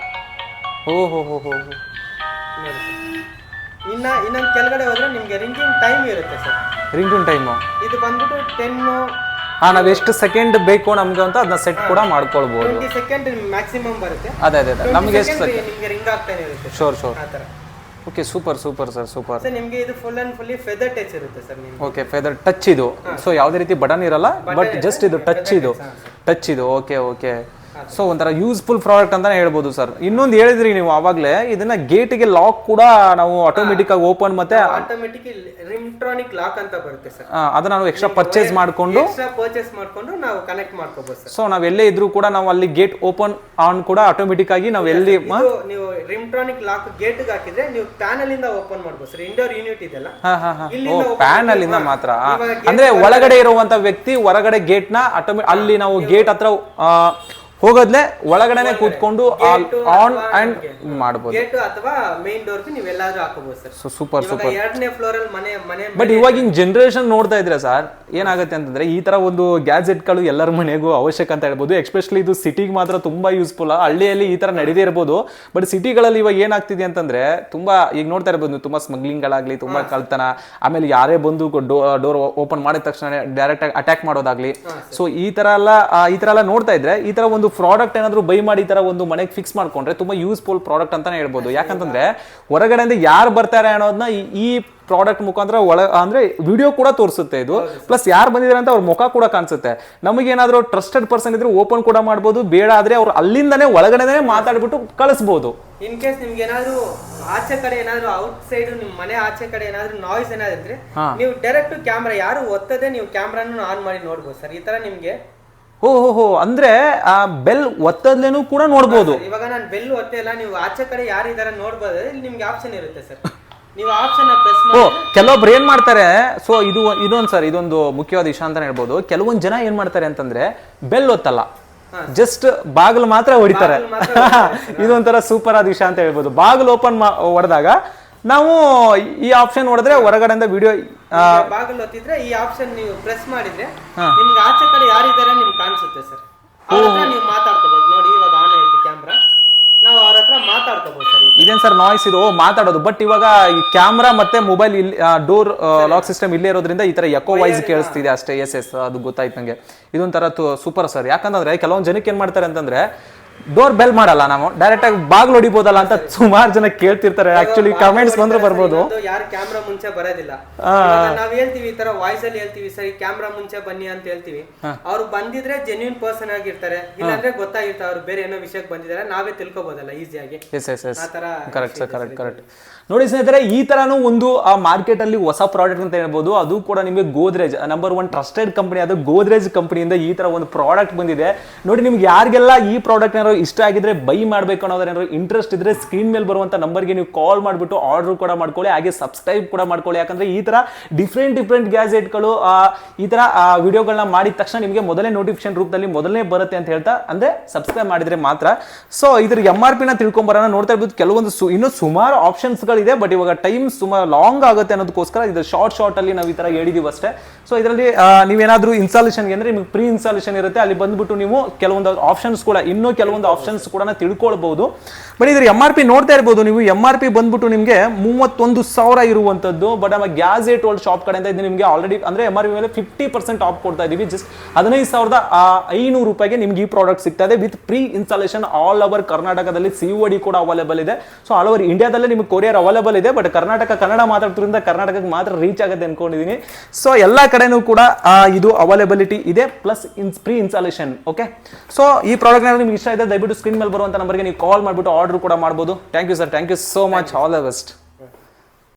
ಓ ಹೋ ಹೋ ಹೋ ಇನ್ನ ಇನ್ನೊಂದು ಕೆಳಗಡೆ ಹೋದ್ರೆ ನಿಮಗೆ ರಿಂಗಿಂಗ್ ಟೈಮ್ ಇರುತ್ತೆ ಸರ್. ರಿಂಗಿಂಗ್ ಟೈಮು ಇದು ಬಂದ್ಬಿಟ್ಟು ಟೆನ್ನು ಹಾಂ ನಾವು ಎಷ್ಟು ಸೆಕೆಂಡ್ ಬೇಕು ನಮಗೆ ಅಂತ ಅದನ್ನ ಸೆಟ್ ಕೂಡ ಮಾಡ್ಕೊಳ್ಬೋದು. ಟ್ವೆಂಟಿ ಸೆಕೆಂಡ್ ಮ್ಯಾಕ್ಸಿಮಮ್ ಬರುತ್ತೆ. ಅದೇ ಅದೇ ಅದೇ. ನಮಗೆ ಎಷ್ಟು ಸೆಕೆಂಡ್ ನಿಮಗೆ ರಿಂಗ್ ಆಗ್ತಾನೆ ಇರುತ್ತೆ. ಶೋರ್ ಶೋರ್ ಆ ತರ okay super super sir super sir ನಿಮಗೆ ಇದು full and fully feather touch ಇರುತ್ತೆ ಸರ್ ನಿಮಗೆ. ಓಕೆ ಫೆದರ್ ಟಚ್ ಇದು. ಸೊ ಯಾವುದೇ ರೀತಿ ಬಟನ್ ಇರಲ್ಲ ಬಟ್ ಜಸ್ಟ್ ಇದು ಟಚ್ ಇದು. ಟಚ್ ಇದು ಓಕೆ ಓಕೆ ಸೊ ಒಂಥರ ಯೂಸ್ಫುಲ್ ಪ್ರಾಡಕ್ಟ್ ಅಂತಾನೆ ಹೇಳ್ಬೋದು ಸರ್ ಇನ್ನೊಂದು ಹೇಳಿದ್ರಿ ನೀವು ಆವಾಗಲೇ ಇದನ್ನ ಗೇಟ್ಗೆ ಲಾಕ್ ಕೂಡ ನಾವು ಆಟೋಮೆಟಿಕ್ ಆಗಿ ಓಪನ್ ಮತ್ತೆ ಆಟೋಮೆಟಿಕ್ ರಿಮ್ಟ್ರಾನಿಕ್ ಲಾಕ್ ಅಂತ ಬರುತ್ತೆ ಸರ್ ಅದನ್ನ ನಾವು ಎಕ್ಸ್ಟ್ರಾ ಪರ್ಚೇಸ್ ಮಾಡ್ಕೊಂಡು ಎಕ್ಸ್ಟ್ರಾ ಪರ್ಚೇಸ್ ಮಾಡ್ಕೊಂಡು ನಾವು ಕನೆಕ್ಟ್ ಮಾಡ್ಕೋಬಹುದು ಸರ್ ಸೊ ನಾವ್ ಎಲ್ಲೇ ಇದ್ರೂ ಕೂಡ ನಾವು ಅಲ್ಲಿ ಗೇಟ್ ಓಪನ್ ಆನ್ ಕೂಡ ಆಟೋಮೆಟಿಕ್ ಆಗಿ ನಾವು ಎಲ್ಲಿ ನೀವು ರಿಮ್ಟ್ರಾನಿಕ್ ಲಾಕ್ ಗೇಟ್ ಹಾಕಿದ್ರೆ ನೀವು ಪ್ಯಾನಲ್ ಇಂದ ಓಪನ್ ಮಾಡ್ಬೋದು ಸರ್ ಇಂಡೋರ್ ಯೂನಿಟ್ ಇದೆಲ್ಲ ಪ್ಯಾನಲ್ ಇಂದ ಮಾತ್ರ. ಅಂದ್ರೆ ಒಳಗಡೆ ಇರುವಂತ ವ್ಯಕ್ತಿ ಹೊರಗಡೆ ಗೇಟ್ನ ಆಟೋಮೆ ಅಲ್ಲಿ ನಾವು ಗೇಟ್ ಹತ್ರ ಹೋಗೋದ್ಲೆ ಒಳಗಡೆನೆ ಕೂತ್ಕೊಂಡು ಆನ್ ಅಂಡ್ ಮಾಡಬಹುದು ಅಥವಾ ಮೇನ್ ಡೋರ್ ನೀವು ಎಲ್ಲಾದ್ರೂ ಹಾಕೋಬಹುದು ಸರ್. ಸೊ ಸೂಪರ್ ಸೂಪರ್ ಎರಡನೇ ಫ್ಲೋರ್ ಅಲ್ಲಿ ಮನೆ ಮನೆ ಬಟ್ ಇವಾಗಿನ ಜನರೇಷನ್ ನೋಡ್ತಾ ಇದ್ರೆ ಸರ್? ಏನಾಗುತ್ತೆ ಅಂತಂದ್ರೆ ಈ ತರ ಒಂದು ಗ್ಯಾಜೆಟ್ಗಳು ಎಲ್ಲರ ಮನೆಗೂ ಅವಶ್ಯಕ ಅಂತ ಹೇಳ್ಬೋದು. ಎಸ್ಪೆಷಲಿ ಇದು ಸಿಟಿಗೆ ಮಾತ್ರ ತುಂಬಾ ಯೂಸ್ಫುಲ್ ಹಳ್ಳಿಯಲ್ಲಿ ಈ ತರ ನಡೆದೇ ಇರ್ಬೋದು. ಬಟ್ ಸಿಟಿಗಳಲ್ಲಿ ಇವಾಗ ಏನಾಗ್ತಿದೆ ಅಂತಂದ್ರೆ ತುಂಬಾ ಈಗ ನೋಡ್ತಾ ಇರ್ಬೋದು ತುಂಬಾ ತುಂಬಾ ಸ್ಮಗ್ಲಿಂಗ್ಗಳಾಗ್ಲಿ ತುಂಬಾ ಕಳ್ತನ ಆಮೇಲೆ ಯಾರೇ ಬಂದು ಡೋರ್ ಓಪನ್ ಮಾಡಿದ ತಕ್ಷಣ ಡೈರೆಕ್ಟ್ ಆಗಿ ಅಟ್ಯಾಕ್ ಮಾಡೋದಾಗ್ಲಿ. ಸೊ ಈ ತರ ಎಲ್ಲ ಈ ತರ ಎಲ್ಲ ನೋಡ್ತಾ ಇದ್ರೆ ಈ ತರ ಒಂದು ಪ್ರಾಡಕ್ಟ್ ಏನಾದ್ರು ಬೈ ಮಾಡಿ ತರ ಒಂದು ಮನೆಗೆ ಫಿಕ್ಸ್ ಮಾಡ್ಕೊಂಡ್ರೆ ತುಂಬಾ ಯೂಸ್ಫುಲ್ ಪ್ರಾಡಕ್ಟ್ ಅಂತಾನೆ ಹೇಳ್ಬೋದು. ಯಾಕಂತಂದ್ರೆ ಹೊರಗಡೆಯಿಂದ ಯಾರು ಬರ್ತಾರೆ ಅನ್ನೋದನ್ನ ಈ- ಈ ಪ್ರಾಡಕ್ಟ್ ಮುಖಾಂತರ ಒಳ ಅಂದ್ರೆ ವಿಡಿಯೋ ಕೂಡ ತೋರಿಸುತ್ತೆ ಇದು. ಪ್ಲಸ್ ಯಾರು ಬಂದಿದ್ದಾರೆ ಅಂತ ಅವ್ರ ಮುಖ ಕೂಡ ಕಾಣಿಸುತ್ತೆ. ನಮಗೇನಾದರೂ ಟ್ರಸ್ಟೆಡ್ ಪರ್ಸನ್ ಇದ್ರೆ ಓಪನ್ ಕೂಡ ಮಾಡ್ಬೋದು. ಬೇಡ ಆದ್ರೆ ಅವ್ರು ಅಲ್ಲಿಂದನೇ ಒಳಗಡೆನೇ ಮಾತಾಡ್ಬಿಟ್ಟು ಕಳಿಸ್ಬೋದು. ಇನ್ ಕೇಸ್ ನಿಮ್ಗೆ ಏನಾದ್ರು ಆಚೆ ಕಡೆ ಏನಾದ್ರು ಔಟ್ ಸೈಡ್ ನಿಮ್ ಮನೆ ಆಚೆ ಕಡೆ ಏನಾದ್ರು ನಾಯ್ಸ್ ಏನಾದ್ರು ಇದ್ರೆ ನೀವು ಡೈರೆಕ್ಟ್ ಕ್ಯಾಮ್ರಾ ಯಾರು ಒತ್ತದೆ ನೀವು ಕ್ಯಾಮ್ರಾನು ಆನ್ ಮಾಡಿ ನೋಡ್ಬೋದು ಸರ್. ಈ ತರ ನಿಮ್ಗೆ ಓ ಹೋ ಹೋ ಅಂದ್ರೆ ಆ ಬೆಲ್ ಒತ್ತದ್ಲೇನು ಕೂಡ ನೋಡ್ಬೋದು. ಇವಾಗ ನಾನು ಬೆಲ್ ಒತ್ತೆ ಇಲ್ಲ ನೀವು ಆಚೆ ಕಡೆ ಯಾರು ಇದಾರೆ ನೋಡ್ಬೋದು ಇಲ್ಲಿ ನಿಮ್ಗೆ ಆಪ್ಷನ್ ಇರುತ್ತೆ ಸರ್. ನೀವು ಆಪ್ಷನ್ ಪ್ರೆಸ್ ಓ ಕೆಲವೊಬ್ರು ಏನ್ ಮಾಡ್ತಾರೆ ಸೊ ಇದು ಇದೊಂದ್ ಸರ್ ಇದೊಂದು ಮುಖ್ಯವಾದ ವಿಷಯ ಅಂತ ಹೇಳ್ಬೋದು. ಕೆಲವೊಂದು ಜನ ಏನ್ ಮಾಡ್ತಾರೆ ಅಂತಂದ್ರೆ ಬೆಲ್ ಒತ್ತಲ್ಲ. ಜಸ್ಟ್ ಬಾಗಿಲು ಮಾತ್ರ ಹೊಡಿತಾರೆ. ಇದೊಂಥರ ಸೂಪರ್ ಆದ ವಿಷಯ ಅಂತ ಹೇಳ್ಬೋದು. ಬಾಗಿಲು ಓಪನ್ ಹೊಡೆದಾಗ ನಾವು ಈ ಆಪ್ಷನ್ ಹೊಡೆದ್ರೆ ಹೊರಗಡೆಯಿಂದ ವಿಡಿಯೋ ಬಾಗಿಲು ಒತ್ತಿದ್ರೆ ಈ ಆಪ್ಷನ್ ನೀವು ಪ್ರೆಸ್ ಮಾಡಿದ್ರೆ ನಿಮ್ಗೆ ಆಚೆ ಕಡೆ ಯಾರಿದ್ದಾರೆ ನಿಮ್ಗೆ ಕಾಣಿಸುತ್ತೆ ಸರ್. ಅವ್ರ ಹತ್ರ ನೀವು ಮಾತಾಡ್ಕೋಬಹುದು ನೋಡಿ ಇವಾಗ ಆನ್ ಆಯ್ತು ಕ್ಯಾಮ್ರಾ ನಾವು ಅವ್ರ ಹತ್ರ ಮಾತಾಡ್ಕೋಬಹುದು ಸರ್ ಇದೇನ್ ಸರ್ ನಾಯ್ಸ್ ಇದು? ಮಾತಾಡೋದು. ಬಟ್ ಇವಾಗ ಈ ಕ್ಯಾಮ್ರಾ ಮತ್ತೆ ಮೊಬೈಲ್ ಇಲ್ಲಿ ಡೋರ್ ಲಾಕ್ ಸಿಸ್ಟಮ್ ಇಲ್ಲೇ ಇರೋದ್ರಿಂದ ಈ ತರ ಎಕೋ ವೈಸ್ ಕೇಳಿಸ್ತಿದೆ ಅಷ್ಟೇ. ಎಸ್ ಎಸ್ ಅದು ಗೊತ್ತಾಯ್ತು ನಂಗೆ. ಇದೊಂಥರ ಸೂಪರ್ ಸರ್. ಯಾಕಂದ್ರೆ ಕೆಲವೊಂದು ಜನಕ್ಕೆ ಏನ್ ಮಾಡ್ತಾರೆ ಅಂತಂದ್ರೆ ಡೋರ್ ಬೆಲ್ ಮಾಡಲ್ಲ ನಾವು. ಡೈರೆಕ್ಟ್ ಆಗಿ ಬಾಗ್ಲು ಹೊಡಿಬೋದಲ್ಲ ಅಂತ ಸುಮಾರು ಜನ ಕೇಳ್ತಿರ್ತಾರೆ. ಆಕ್ಚುಲಿ ಕಮೆಂಟ್ಸ್ ಬಂದ್ರೆ ಬರ್ಬೋದು. ಯಾರು ಕ್ಯಾಮ್ರಾ ಮುಂಚೆ ಬರೋದಿಲ್ಲ. ನಾವ್ ಹೇಳ್ತೀವಿ ಈ ತರ ವಾಯ್ಸ್ ಅಲ್ಲಿ ಹೇಳ್ತೀವಿ ಸರಿ ಕ್ಯಾಮ್ರಾ ಮುಂಚೆ ಬನ್ನಿ ಅಂತ ಹೇಳ್ತೀವಿ. ಅವ್ರು ಬಂದಿದ್ರೆ ಜೆನ್ಯೂನ್ ಪರ್ಸನ್ ಆಗಿರ್ತಾರೆ. ಇಲ್ಲಾಂದ್ರೆ ಗೊತ್ತಾಗಿರ್ತಾರೆ ಅವ್ರು ಬೇರೆ ಏನೋ ವಿಷಯಕ್ಕೆ ಬಂದಿದ್ದಾರೆ. ನಾವೇ ತಿಳ್ಕೊಬೋದಲ್ಲ ಈಸಿಯಾಗಿ yes correct sir correct correct ನೋಡಿ ಸ್ನೇಹಿತರೆ, ಈ ಥರನೂ ಒಂದು, ಆ ಮಾರ್ಕೆಟ್ ಅಲ್ಲಿ ಹೊಸ ಪ್ರಾಡಕ್ಟ್ ಅಂತ ಹೇಳ್ಬೋದು. ಅದು ಕೂಡ ನಿಮಗೆ Godrej number one trusted company ಅದು ಗೋದ್ರೇಜ್ ಕಂಪನಿಯಿಂದ ಈ ತರ ಒಂದು ಪ್ರಾಡಕ್ಟ್ ಬಂದಿದೆ. ನೋಡಿ, ನಿಮ್ಗೆ ಯಾರಿಗೆಲ್ಲ ಈ ಪ್ರಾಡಕ್ಟ್ ಏನಾದ್ರು ಇಷ್ಟ ಆಗಿದ್ರೆ ಬೈ ಮಾಡ್ಬೇಕು ಅನ್ನೋದೇನಾದ್ರು ಇಂಟ್ರೆಸ್ಟ್ ಇದ್ರೆ ಸ್ಕ್ರೀನ್ ಮೇಲೆ ಬರುವಂತ ನಂಬರ್ಗೆ ನೀವು ಕಾಲ್ ಮಾಡಿಬಿಟ್ಟು ಆರ್ಡರ್ ಕೂಡ ಮಾಡ್ಕೊಳ್ಳಿ, ಹಾಗೆ ಸಬ್ಸ್ಕ್ರೈಬ್ ಕೂಡ ಮಾಡ್ಕೊಳ್ಳಿ. ಯಾಕಂದ್ರೆ ಈ ತರ ಡಿಫ್ರೆಂಟ್ ಡಿಫ್ರೆಂಟ್ ಗ್ಯಾಜೆಟ್ಗಳು ಈ ತರ ವಿಡಿಯೋಗಳನ್ನ ಮಾಡಿದ ತಕ್ಷಣ ನಿಮಗೆ ಮೊದಲೇ ನೋಟಿಫಿಕೇಶನ್ ರೂಪದಲ್ಲಿ ಮೊದಲನೇ ಬರುತ್ತೆ ಅಂತ ಹೇಳ್ತಾ, ಅಂದ್ರೆ ಸಬ್ಸ್ಕ್ರೈಬ್ ಮಾಡಿದ್ರೆ ಮಾತ್ರ. ಸೊ ಇದ್ರ ಎಂ ಆರ್ ಪಿನ ತಿಳ್ಕೊಂಬರೋಣ ನೋಡ್ತಾ ಇರ್ಬೋದು, ಕೆಲವೊಂದು ಇನ್ನೂ ಸುಮಾರು ಆಪ್ಷನ್ಸ್ಗಳಿದೆ ಬಟ್ ಇವಾಗ ಟೈಮ್ ಸುಮಾರು ಲಾಂಗ್ ಆಗುತ್ತೆ ಅನ್ನೋದಕ್ಕೋಸ್ಕರ ಇದು ಶಾರ್ಟ್ ಶಾರ್ಟ್ ಅಲ್ಲಿ ನಾವು ಈ ತರ ಹೇಳಿದೀವಿ ಅಷ್ಟೇ. ಸೊ ಇದರಲ್ಲಿ ನೀವೇನಾದ್ರೂ ಇನ್ಸ್ಟಾಲೇಷನ್ಗೆ ಅಂದ್ರೆ ನಿಮ್ಗೆ ಪ್ರೀ ಇನ್ಸ್ಟಾಲೇಷನ್ ಇರುತ್ತೆ, ಅಲ್ಲಿ ಬಂದ್ಬಿಟ್ಟು ನೀವು ಕೆಲವೊಂದು ಆಪ್ಷನ್ಸ್ ಕೂಡ, ಇನ್ನೂ ಕೆಲವೊಂದು ಆಪ್ಷನ್ಸ್ ಕೂಡ ತಿಳ್ಕೊಳ್ಬಹುದು ಬಟ್ ಇದ್ರ ಎಂ ಆರ್ ಪಿ ನೋಡ್ತಾ ಇರ್ಬೋದು ನೀವು. ಎಂ ಆರ್ ಪಿ ಬಂದ್ಬಿಟ್ಟು ನಿಮಗೆ ಮೂವತ್ತೊಂದು ಸಾವಿರ ಇರುವಂತದ್ದು ಬಟ್ ನಮ್ಮ ಗ್ಯಾಜೆಟ್ ಓಲ್ಡ್ ಶಾಪ್ ಕಡೆಯಿಂದ ಇದು ನಿಮಗೆ ಆಲ್ರೆಡಿ ಅಂದ್ರೆ ಎಂ ಆರ್ ಪಿ ಮೇಲೆ ಫಿಫ್ಟಿ ಪರ್ಸೆಂಟ್ ಆಫ್ ಕೊಡ್ತಾ ಇದೀವಿ. ಜಸ್ಟ್ ಹದಿನೈದು ಸಾವಿರದ ಐನೂರು ರೂಪಾಯಿಗೆ ನಿಮ್ಗೆ ಈ ಪ್ರಾಡಕ್ಟ್ ಸಿಗ್ತಾ ಇದೆ. With pre installation all over ಕರ್ನಾಟಕದಲ್ಲಿ ಸಿ ಕೂಡ ಅವೈಲೇಬಲ್ ಇದೆ. ಸೊ ಆಲ್ ಓವರ್ ಇಂಡಿಯಾದಲ್ಲೇ ನಿಮಗೆ ಕೊರಿಯರ್ ಅವೈಲೇಬಲ್ ಇದೆ ಬಟ್ ಕರ್ನಾಟಕ, ಕನ್ನಡ ಮಾತಾಡೋದ್ರಿಂದ ಕರ್ನಾಟಕಕ್ಕೆ ಮಾತ್ರ ರೀಚ್ ಆಗುತ್ತೆ ಅನ್ಕೊಂಡಿದ್ದೀನಿ ಸೊ ಎಲ್ಲ ಕಡೆನೂ ಕೂಡ ಇದು ಅವೈಲೇಬಿಲಿಟಿ ಇದೆ ಪ್ಲಸ್ ಇನ್ಸ್ ಪ್ರೀ ಇನ್ಸ್ಟಾಲೇಷನ್ ಓಕೆ ಸೊ ಈ ಪ್ರಾಡಕ್ಟ್ ನಿಮ್ಗೆ ಇಷ್ಟ ಇದೆ ದಯವಿಟ್ಟು ಸ್ಕ್ರೀನ್ ಮೇಲೆ ಬರುವಂತ ನಂಬರ್ಗೆ ನೀವು ಕಾಲ್ ಮಾಡಿಬಿಟ್ಟು ಆರ್ಡರ್ ಕೂಡ ಮಾಡ್ಬೋದು. Thank you sir thank you so much all the best